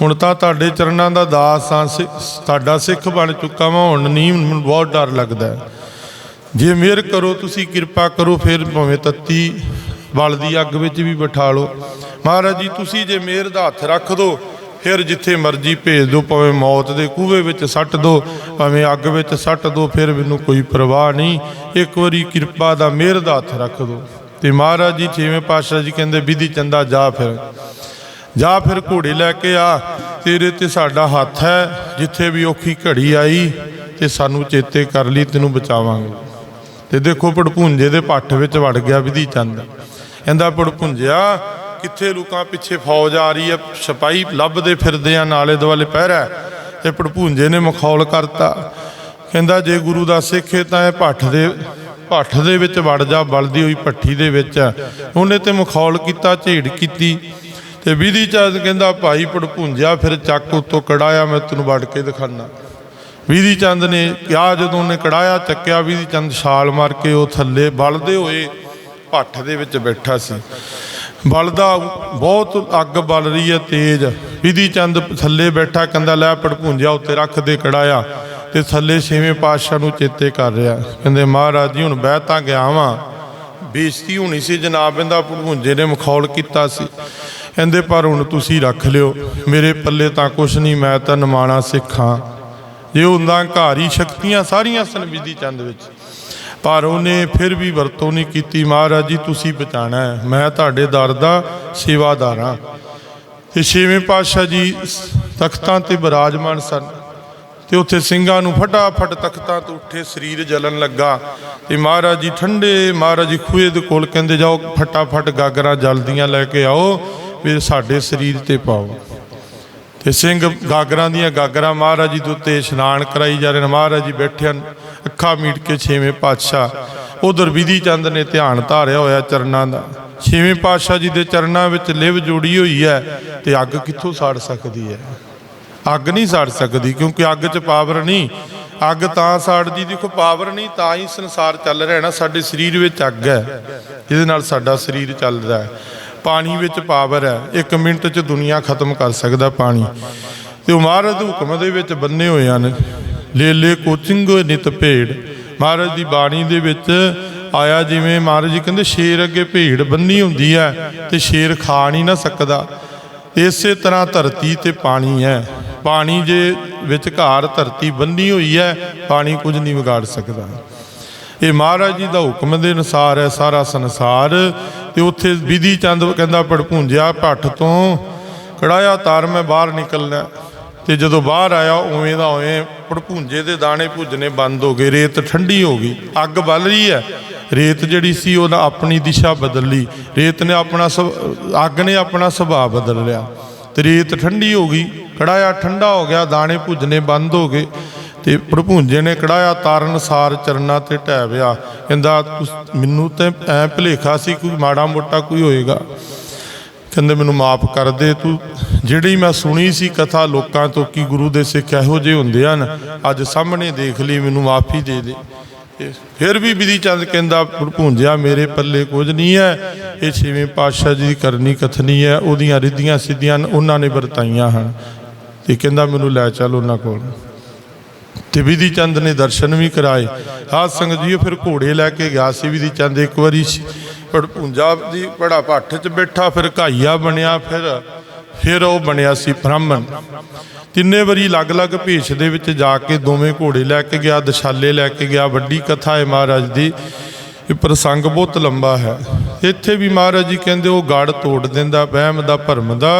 ਹੁਣ ਤਾਂ ਤੁਹਾਡੇ ਚਰਨਾਂ ਦਾ ਦਾਸ ਹਾਂ ਸਿ- ਤੁਹਾਡਾ ਸਿੱਖ ਬਣ ਚੁੱਕਾ ਮੈਂ ਹੁਣ ਨਹੀਂ ਮੈਨੂੰ ਬਹੁਤ ਡਰ ਲੱਗਦਾ ਜੇ ਮਿਹਰ ਕਰੋ ਤੁਸੀਂ ਕਿਰਪਾ ਕਰੋ ਫਿਰ ਭਾਵੇਂ ਤੱਤੀ ਬਲਦੀ ਅੱਗ ਵਿੱਚ ਵੀ ਬਿਠਾ ਲਓ। ਮਹਾਰਾਜ ਜੀ ਤੁਸੀਂ ਜੇ ਮਿਹਰ ਦਾ ਹੱਥ ਰੱਖ ਦੋ ਫਿਰ ਜਿੱਥੇ ਮਰਜ਼ੀ ਭੇਜ ਦਿਓ ਭਾਵੇਂ ਮੌਤ ਦੇ ਕੂਵੇ ਵਿੱਚ ਸੱਟ ਦਿਓ ਭਾਵੇਂ ਅੱਗ ਵਿੱਚ ਸੱਟ ਦਿਓ ਫਿਰ ਮੈਨੂੰ ਕੋਈ ਪਰਵਾਹ ਨਹੀਂ। ਇੱਕ ਵਾਰੀ ਕਿਰਪਾ ਦਾ ਮਿਹਰ ਦਾ ਹੱਥ ਰੱਖ ਦਿਓ ਤੇ ਮਹਾਰਾਜ ਜੀ, ਛੇਵੇਂ ਪਾਤਸ਼ਾਹ ਜੀ ਕਹਿੰਦੇ, ਵਿਧੀ ਚੰਦਾ, ਜਾ ਫਿਰ। ਜਾ ਫਿਰ ਘੋੜੇ ਲੈ ਕੇ ਆ। ਤੇਰੇ ਤੇ ਸਾਡਾ ਹੱਥ ਹੈ। ਜਿੱਥੇ ਵੀ ਔਖੀ ਘੜੀ ਆਈ, ਤੇ ਸਾਨੂੰ ਚੇਤੇ ਕਰ ਲਈ, ਤੈਨੂੰ ਬਚਾਵਾਂਗੇ। ਤੇ ਦੇਖੋ ਪੜਪੁੰਜੇ ਦੇ ਪੱਠ ਵਿੱਚ ਵੜ ਗਿਆ ਵਿਧੀ ਚੰਦ। ਕਹਿੰਦਾ ਪੜਪੁੰਜਿਆ ਕਿੱਥੇ ਲੋਕਾਂ ਪਿੱਛੇ ਫੌਜ ਆ ਰਹੀ ਹੈ, ਸਿਪਾਹੀ ਲੱਭਦੇ ਫਿਰਦੇ ਆ, ਨਾਲੇ ਦੁਆਲੇ ਪਹਿਰਾ ਹੈ। ਤੇ ਪੜਪੁੰਜੇ ਨੇ ਮਖੌਲ ਕਰਤਾ। ਕਹਿੰਦਾ, ਜੇ ਗੁਰੂ ਦਾ ਸਿੱਖ ਹੈ ਤਾਂ ਇਹ ਭੱਠ ਦੇ ਭੱਠ ਦੇ ਵਿੱਚ ਵੜ ਜਾ, ਬਲਦੀ ਹੋਈ ਭੱਠੀ ਦੇ ਵਿੱਚ ਉਹਨੇ ਤੇ ਮਖੌਲ ਕੀਤਾ, ਝੇੜ ਕੀਤੀ। ਤੇ ਵਿਧੀ ਚੰਦ ਕਹਿੰਦਾ, ਭਾਈ ਪੜਪੁੰਜਿਆ ਫਿਰ ਚੱਕ ਉਤੋਂ ਕੜਾਇਆ ਮੈਂ ਤੈਨੂੰ ਵੜ ਕੇ ਦਿਖਾਣਾ ਵਿਧੀ ਚੰਦ ਨੇ ਕਿਹਾ, ਜਦੋਂ ਉਹਨੇ ਕੜਾਇਆ ਚੱਕਿਆ, ਵਿਧੀ ਚੰਦ ਛਾਲ ਮਾਰ ਕੇ ਉਹ ਥੱਲੇ ਬਲਦੇ ਹੋਏ ਭੱਠ ਦੇ ਵਿੱਚ ਬੈਠਾ ਸੀ। ਬਲਦਾ ਬਹੁਤ ਅੱਗ ਬਲ ਰਹੀ ਹੈ, ਤੇਜ਼। ਵਿਧੀ ਚੰਦ ਥੱਲੇ ਬੈਠਾ, ਕਹਿੰਦਾ, ਲੈ ਪੜਪੁੰਜਿਆ ਉੱਤੇ ਰੱਖ ਦੇ ਕੜਾਇਆ। ਤੇ ਥੱਲੇ ਛੇਵੇਂ ਪਾਤਸ਼ਾਹ ਨੂੰ ਚੇਤੇ ਕਰ ਰਿਹਾ। ਕਹਿੰਦੇ, ਮਹਾਰਾਜ ਜੀ, ਹੁਣ ਬਹਿ ਤਾਂ ਗਿਆ ਵਾਂ। ਬੇਇੱਜ਼ਤੀ ਹੋਣੀ ਸੀ, ਜਨਾਬ ਇਹਦਾ ਭੁੰਜੇ ਨੇ ਮਖੌਲ ਕੀਤਾ ਸੀ। ਕਹਿੰਦੇ, ਪਰ ਹੁਣ ਤੁਸੀਂ ਰੱਖ ਲਿਓ। ਮੇਰੇ ਪੱਲੇ ਤਾਂ ਕੁਛ ਨਹੀਂ, ਮੈਂ ਤਾਂ ਨਿਮਾਣਾ ਸਿੱਖਾਂ ਜੇ ਹੁੰਦਾ ਘਾਰੀ ਸ਼ਕਤੀਆਂ ਸਾਰੀਆਂ ਸਨ ਵਿਧੀ ਚੰਦ ਵਿੱਚ। ਪਰ ਉਹਨੇ ਫਿਰ ਵੀ ਵਰਤੋਂ ਨਹੀਂ ਕੀਤੀ। ਮਹਾਰਾਜ ਜੀ, ਤੁਸੀਂ ਬਚਾਣਾ ਮੈਂ ਤੁਹਾਡੇ ਦਰ ਦਾ ਸੇਵਾਦਾਰ ਹਾਂ। ਤੇ ਛੇਵੇਂ ਪਾਤਸ਼ਾਹ ਜੀ ਤਖਤਾਂ ਤੇ ਬਿਰਾਜਮਾਨ ਸਨ। ਤੇ ਉੱਥੇ ਸਿੰਘਾਂ ਨੂੰ ਫਟਾਫਟ ਤਖਤਾਂ ਤੋਂ ਉੱਠੇ, ਸਰੀਰ ਜਲਣ ਲੱਗਾ। ਤੇ ਮਹਾਰਾਜ ਜੀ ਠੰਡੇ, ਮਹਾਰਾਜ ਜੀ ਖੂਏ ਦੇ ਕੋਲ ਕਹਿੰਦੇ, ਜਾਓ, ਫਟਾਫਟ ਗਾਗਰਾਂ ਜਲਦੀਆਂ ਲੈ ਕੇ ਆਓ ਵੀ ਸਾਡੇ ਸਰੀਰ ਤੇ ਪਾਓ। ਤੇ ਸਿੰਘ ਗਾਗਰਾਂ ਦੀਆਂ ਗਾਗਰਾਂ ਮਹਾਰਾਜ ਜੀ ਦੇ ਉੱਤੇ ਇਸ਼ਨਾਨ ਕਰਾਈ ਜਾ ਰਹੇ ਨੇ। ਮਹਾਰਾਜ ਜੀ ਬੈਠੇ ਹਨ, ਅੱਖਾਂ ਮੀਟ ਕੇ ਛੇਵੇਂ ਪਾਤਸ਼ਾਹ। ਉਧਰ ਵਿਧੀ ਚੰਦ ਨੇ ਧਿਆਨ ਧਾਰਿਆ ਹੋਇਆ ਚਰਨਾਂ ਦਾ। ਛੇਵੇਂ ਪਾਤਸ਼ਾਹ ਜੀ ਦੇ ਚਰਨਾਂ ਵਿੱਚ ਲਿਵ ਜੋੜੀ ਹੋਈ ਹੈ ਤੇ ਅੱਗ ਕਿੱਥੋਂ ਸਾੜ ਸਕਦੀ ਹੈ? ਅੱਗ ਨਹੀਂ ਸਾੜ ਸਕਦੀ, ਕਿਉਂਕਿ ਅੱਗ 'ਚ ਪਾਵਰ ਨਹੀਂ। ਅੱਗ ਤਾਂ ਸਾੜਦੀ, ਦੇਖੋ ਪਾਵਰ ਨਹੀਂ, ਤਾਂ ਹੀ ਸੰਸਾਰ ਚੱਲ ਰਿਹਾ ਨਾ। ਸਾਡੇ ਸਰੀਰ ਵਿੱਚ ਅੱਗ ਹੈ, ਜਿਹਦੇ ਨਾਲ ਸਾਡਾ ਸਰੀਰ ਚੱਲਦਾ ਹੈ। ਪਾਣੀ ਵਿੱਚ ਪਾਵਰ ਹੈ। ਇੱਕ ਮਿੰਟ 'ਚ ਦੁਨੀਆ ਖਤਮ ਕਰ ਸਕਦਾ ਪਾਣੀ। ਤੇ ਉਹ ਮਹਾਰਾਜ ਹੁਕਮ ਦੇ ਵਿੱਚ ਬੰਨੇ ਹੋਏ ਹਨ। ਲੈ ਲੈ ਕੋਚਿੰਗ ਨਿਤ ਭੇੜ ਮਹਾਰਾਜ ਦੀ ਬਾਣੀ ਦੇ ਵਿੱਚ ਆਇਆ ਜਿਵੇਂ ਮਹਾਰਾਜ ਜੀ ਕਹਿੰਦੇ, ਸ਼ੇਰ ਅੱਗੇ ਭੇੜ ਬੰਨੀ ਹੁੰਦੀ ਹੈ ਤੇ ਸ਼ੇਰ ਖਾ ਨਹੀਂ ਨਾ ਸਕਦਾ। ਇਸੇ ਤਰ੍ਹਾਂ ਧਰਤੀ ਤੇ ਪਾਣੀ ਹੈ। ਪਾਣੀ ਜੇ ਵਿਚਕਾਰ ਧਰਤੀ ਬੰਨੀ ਹੋਈ ਹੈ, ਪਾਣੀ ਕੁਝ ਨਹੀਂ ਵਿਗਾੜ ਸਕਦਾ। ਇਹ ਮਹਾਰਾਜ ਜੀ ਦਾ ਹੁਕਮ ਦੇ ਅਨੁਸਾਰ ਹੈ ਸਾਰਾ ਸੰਸਾਰ ਤੇ ਉੱਥੇ ਵਿਧੀ ਚੰਦ ਕਹਿੰਦਾ ਪੜਪੂੰਜਿਆ ਭੱਠ ਤੋਂ ਕੜਾਇਆ ਤਾਰ ਮੈਂ ਬਾਹਰ ਨਿਕਲਣਾ। ਤੇ ਜਦੋਂ ਬਾਹਰ ਆਇਆ ਉਵੇਂ ਦਾ ਉਵੇਂ ਪੜਪੂੰਜੇ ਦੇ ਦਾਣੇ ਭੁੱਜਣੇ ਬੰਦ ਹੋ ਗਏ, ਰੇਤ ਠੰਡੀ ਹੋ ਗਈ, ਅੱਗ ਬਲ ਰਹੀ ਹੈ। ਰੇਤ ਜਿਹੜੀ ਸੀ ਉਹਦਾ ਆਪਣੀ ਦਿਸ਼ਾ ਬਦਲ ਲਈ ਰੇਤ ਨੇ ਆਪਣਾ ਸੁਭ- ਅੱਗ ਨੇ ਆਪਣਾ ਸੁਭਾਅ ਬਦਲ ਲਿਆ। ਤੇ ਰੇਤ ਠੰਡੀ ਹੋ ਗਈ, ਕੜਾਇਆ ਠੰਡਾ ਹੋ ਗਿਆ, ਦਾਣੇ ਭੁੱਜਣੇ ਬੰਦ ਹੋ ਗਏ। ਤੇ ਪ੍ਰਭੂੰਜੇ ਨੇ ਕਢਾਇਆ ਤਾਰਨ ਸਾਰ ਚਰਨਾ ਤੇ ਢਹਿ ਪਿਆ ਕਹਿੰਦਾ ਮੈਨੂੰ ਤੇ ਐ ਭਲੇਖਾ ਸੀ ਕੋਈ ਮਾੜਾ ਮੋਟਾ ਕੋਈ ਹੋਏਗਾ। ਕਹਿੰਦੇ, ਮੈਨੂੰ ਮਾਫ ਕਰ ਦੇ ਤੂੰ। ਜਿਹੜੀ ਮੈਂ ਸੁਣੀ ਸੀ ਕਥਾ ਲੋਕਾਂ ਤੋਂ ਕਿ ਗੁਰੂ ਦੇ ਸਿੱਖ ਇਹੋ ਜਿਹੇ ਹੁੰਦੇ ਹਨ, ਅੱਜ ਸਾਹਮਣੇ ਦੇਖ ਲਈ, ਮੈਨੂੰ ਮਾਫੀ ਦੇ ਦੇ। ਫਿਰ ਵੀ ਵਿਧੀ ਚੰਦ ਕਹਿੰਦਾ ਭੁੰਜਿਆ ਮੇਰੇ ਪੱਲੇ ਕੁਝ ਨਹੀਂ ਹੈ। ਇਹ ਛੇਵੇਂ ਪਾਤਸ਼ਾਹ ਜੀ ਦੀ ਕਰਨੀ ਕਥਨੀ ਹੈ। ਉਹਦੀਆਂ ਰਿੱਧੀਆਂ ਸਿੱਧੀਆਂ ਉਹਨਾਂ ਨੇ ਵਰਤਾਈਆਂ ਹਨ। ਤੇ ਕਹਿੰਦਾ, ਮੈਨੂੰ ਲੈ ਚੱਲ ਉਹਨਾਂ ਕੋਲ। ਤੇ ਵਿਧੀ ਚੰਦ ਨੇ ਦਰਸ਼ਨ ਵੀ ਕਰਾਏ। ਸਾਧ ਸੰਗਤ ਜੀ ਫਿਰ ਘੋੜੇ ਲੈ ਕੇ ਗਿਆ ਸੀ ਵਿਧੀ ਚੰਦ ਇੱਕ ਵਾਰੀ ਪਰ ਪੰਜਾਬ ਦੀ ਬੜਾ ਭੱਠ 'ਚ ਬੈਠਾ, ਫਿਰ ਘਾਈਆ ਬਣਿਆ, ਫਿਰ ਫਿਰ ਉਹ ਬਣਿਆ ਸੀ ਬ੍ਰਾਹਮਣ। ਤਿੰਨੇ ਵਾਰੀ ਅਲੱਗ-ਅਲੱਗ ਭੇਸ਼ ਦੇ ਵਿੱਚ ਜਾ ਕੇ ਦੋਵੇਂ ਘੋੜੇ ਲੈ ਕੇ ਗਿਆ, ਦਸ਼ਾਲੇ ਲੈ ਕੇ ਗਿਆ, ਵੱਡੀ ਕਥਾ ਹੈ ਮਹਾਰਾਜ ਦੀ। ਇਹ ਪ੍ਰਸੰਗ ਬਹੁਤ ਲੰਬਾ ਹੈ। ਇੱਥੇ ਵੀ ਮਹਾਰਾਜ ਜੀ ਕਹਿੰਦੇ, ਉਹ ਗੜ ਤੋੜ ਦਿੰਦਾ, ਵਹਿਮ ਦਾ, ਭਰਮ ਦਾ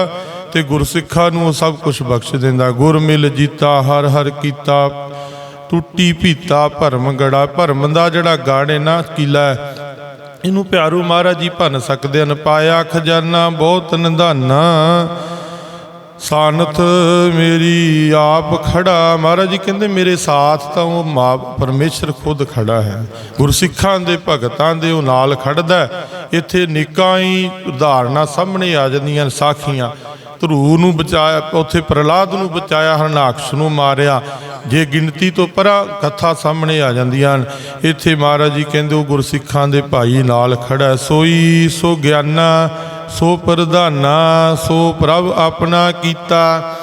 ਤੇ ਗੁਰਸਿੱਖਾਂ ਨੂੰ ਉਹ ਸਭ ਕੁਝ ਬਖਸ਼ ਦਿੰਦਾ। ਗੁਰ ਮਿਲ ਜੀਤਾ ਹਰ ਹਰ ਕੀਤਾ। ਟੁੱਟੀ ਭੀਤਾ ਭਰਮ ਗੜਾ, ਭਰਮ ਦਾ ਜਿਹੜਾ ਗੜ ਹੈ ਨਾ ਕੀਲਾ ਇਹਨੂੰ ਪਿਆਰੂ ਮਹਾਰਾਜ ਜੀ ਭੰਨ ਸਕਦੇ ਹਨ, ਪਾਇਆ ਖਜ਼ਾਨਾ, ਬਹੁਤ ਨਿਧਾਨਾ ਸਾਨਤ ਮੇਰੀ ਆਪ ਖੜਾ, ਮਹਾਰਾਜ ਜੀ ਕਹਿੰਦੇ ਮੇਰੇ ਸਾਥ ਤਾਂ ਉਹ ਮਾਂ ਪਰਮੇਸ਼ਰ ਖੁਦ ਖੜਾ ਹੈ। ਗੁਰਸਿੱਖਾਂ ਦੇ, ਭਗਤਾਂ ਦੇ ਉਹ ਨਾਲ ਖੜਦਾ ਇੱਥੇ ਨਿੱਕਾਂ ਹੀ ਉਦਾਹਰਨਾਂ ਸਾਹਮਣੇ ਆ ਜਾਂਦੀਆਂ ਨੇ ਸਾਖੀਆਂ। ਧਰੂ ਨੂੰ ਬਚਾਇਆ, ਉੱਥੇ ਪ੍ਰਲਾਦ ਨੂੰ ਬਚਾਇਆ, ਹਰਨਾਕਸ਼ ਨੂੰ ਮਾਰਿਆ। ਜੇ ਗਿਣਤੀ ਤੋਂ ਪਰਾਂ ਕਥਾ ਸਾਹਮਣੇ ਆ ਜਾਂਦੀਆਂ ਹਨ। ਇੱਥੇ ਮਹਾਰਾਜ ਜੀ ਕਹਿੰਦੇ ਉਹ ਗੁਰਸਿੱਖਾਂ ਦੇ ਭਾਈ ਨਾਲ ਖੜਾ ਸੋਈ ਸੋ ਗਿਆਨਾ ਸੋ ਪ੍ਰਧਾਨਾ, ਸੋ ਪ੍ਰਭ ਆਪਣਾ ਕੀਤਾ।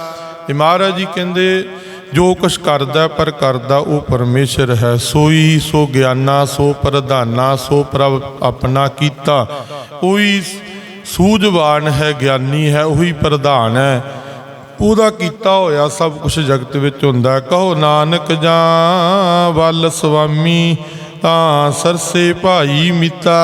ਇਹ ਮਹਾਰਾਜ ਜੀ ਕਹਿੰਦੇ, ਜੋ ਕੁਛ ਕਰਦਾ ਪਰ ਕਰਦਾ ਉਹ ਪਰਮੇਸ਼ਰ ਹੈ। ਸੋਈ, ਸੋ ਗਿਆਨਾ, ਸੋ ਪ੍ਰਧਾਨਾ, ਸੋ ਪ੍ਰਭ ਆਪਣਾ ਕੀਤਾ। ਉਹੀ ਸੂਝਵਾਨ ਹੈ, ਗਿਆਨੀ ਹੈ, ਉਹੀ ਪ੍ਰਧਾਨ ਹੈ। ਉਹਦਾ ਕੀਤਾ ਹੋਇਆ ਸਭ ਕੁਝ ਜਗਤ ਵਿੱਚ ਹੁੰਦਾ ਕਹੋ ਨਾਨਕ ਜਾਂ ਵੱਲ ਸੁਆਮੀ, ਤਾਂ ਸਰਸੇ ਭਾਈ ਮਿੱਤਾ।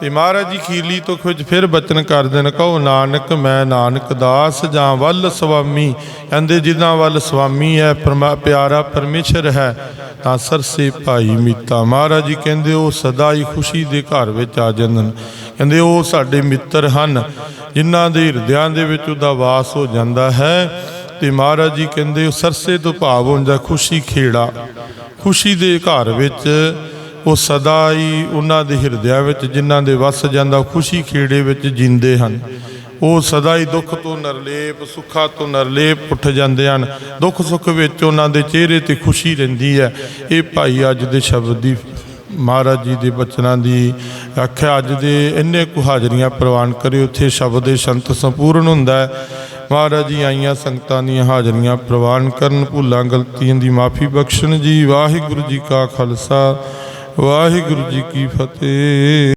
ਤੇ ਮਹਾਰਾਜ ਜੀ ਖੀਰਲੀ ਤੋਂ ਵਿੱਚ ਫਿਰ ਬਚਨ ਕਰਦੇ ਨੇ ਕਹੋ, ਨਾਨਕ, ਮੈਂ ਨਾਨਕ ਦਾਸ ਜਾਂ ਵੱਲ ਸੁਆਮੀ? ਕਹਿੰਦੇ ਜਿੱਦਾਂ ਵੱਲ ਸੁਆਮੀ ਹੈ, ਪਰਮਾ, ਪਿਆਰਾ ਪਰਮੇਸ਼ਰ ਹੈ, ਤਾਂ ਸਰਸੇ ਭਾਈ ਮੀਤਾ। ਮਹਾਰਾਜ ਜੀ ਕਹਿੰਦੇ, ਉਹ ਸਦਾ ਹੀ ਖੁਸ਼ੀ ਦੇ ਘਰ ਵਿੱਚ ਆ ਜਾਂਦੇ ਨੇ ਕਹਿੰਦੇ, ਉਹ ਸਾਡੇ ਮਿੱਤਰ ਹਨ, ਜਿਨ੍ਹਾਂ ਦੇ ਹਿਰਦਿਆਂ ਦੇ ਵਿੱਚ ਉਹਦਾ ਵਾਸ ਹੋ ਜਾਂਦਾ ਹੈ। ਤੇ ਮਹਾਰਾਜ ਜੀ ਕਹਿੰਦੇ, ਉਹ ਸਰਸੇ ਤੋਂ ਭਾਵ ਹੁੰਦਾ ਖੁਸ਼ੀ ਖੇੜਾ। ਖੁਸ਼ੀ ਦੇ ਘਰ ਵਿੱਚ ਉਹ ਸਦਾ ਹੀ ਉਹਨਾਂ ਦੇ ਹਿਰਦਿਆਂ ਵਿੱਚ, ਜਿਨ੍ਹਾਂ ਦੇ ਵਸ ਜਾਂਦਾ, ਖੁਸ਼ੀ ਖੇੜੇ ਵਿੱਚ ਜਿੰਦੇ ਹਨ। ਉਹ ਸਦਾ ਹੀ ਦੁੱਖ ਤੋਂ ਨਰਲੇਪ, ਸੁੱਖਾਂ ਤੋਂ ਨਰਲੇਪ ਉੱਠ ਜਾਂਦੇ ਹਨ। ਦੁੱਖ ਸੁੱਖ ਵਿੱਚ ਉਹਨਾਂ ਦੇ ਚਿਹਰੇ ਤੇ ਖੁਸ਼ੀ ਰਹਿੰਦੀ ਹੈ। ਇਹ ਭਾਈ ਅੱਜ ਦੇ ਸ਼ਬਦ ਦੀ ਮਹਾਰਾਜ ਜੀ ਦੇ ਬਚਨਾਂ ਦੀ ਆਖਿਆ, ਅੱਜ ਦੇ ਇੰਨੇ ਕੁ ਹਾਜ਼ਰੀਆਂ ਪ੍ਰਵਾਨ ਕਰੇ, ਉੱਥੇ ਸ਼ਬਦ ਦੇ ਸੰਤ ਸੰਪੂਰਨ ਹੁੰਦਾ ਹੈ। ਮਹਾਰਾਜ ਜੀ ਆਈਆਂ ਸੰਗਤਾਂ ਦੀਆਂ ਹਾਜ਼ਰੀਆਂ ਪ੍ਰਵਾਨ ਕਰਨ, ਭੁੱਲਾਂ ਗਲਤੀਆਂ ਦੀ ਮਾਫੀ ਬਖਸ਼ਣ ਜੀ। ਵਾਹਿਗੁਰੂ ਜੀ ਕਾ ਖਾਲਸਾ। ਵਾਹਿਗੁਰੂ ਜੀ ਕੀ ਫਤਿਹ।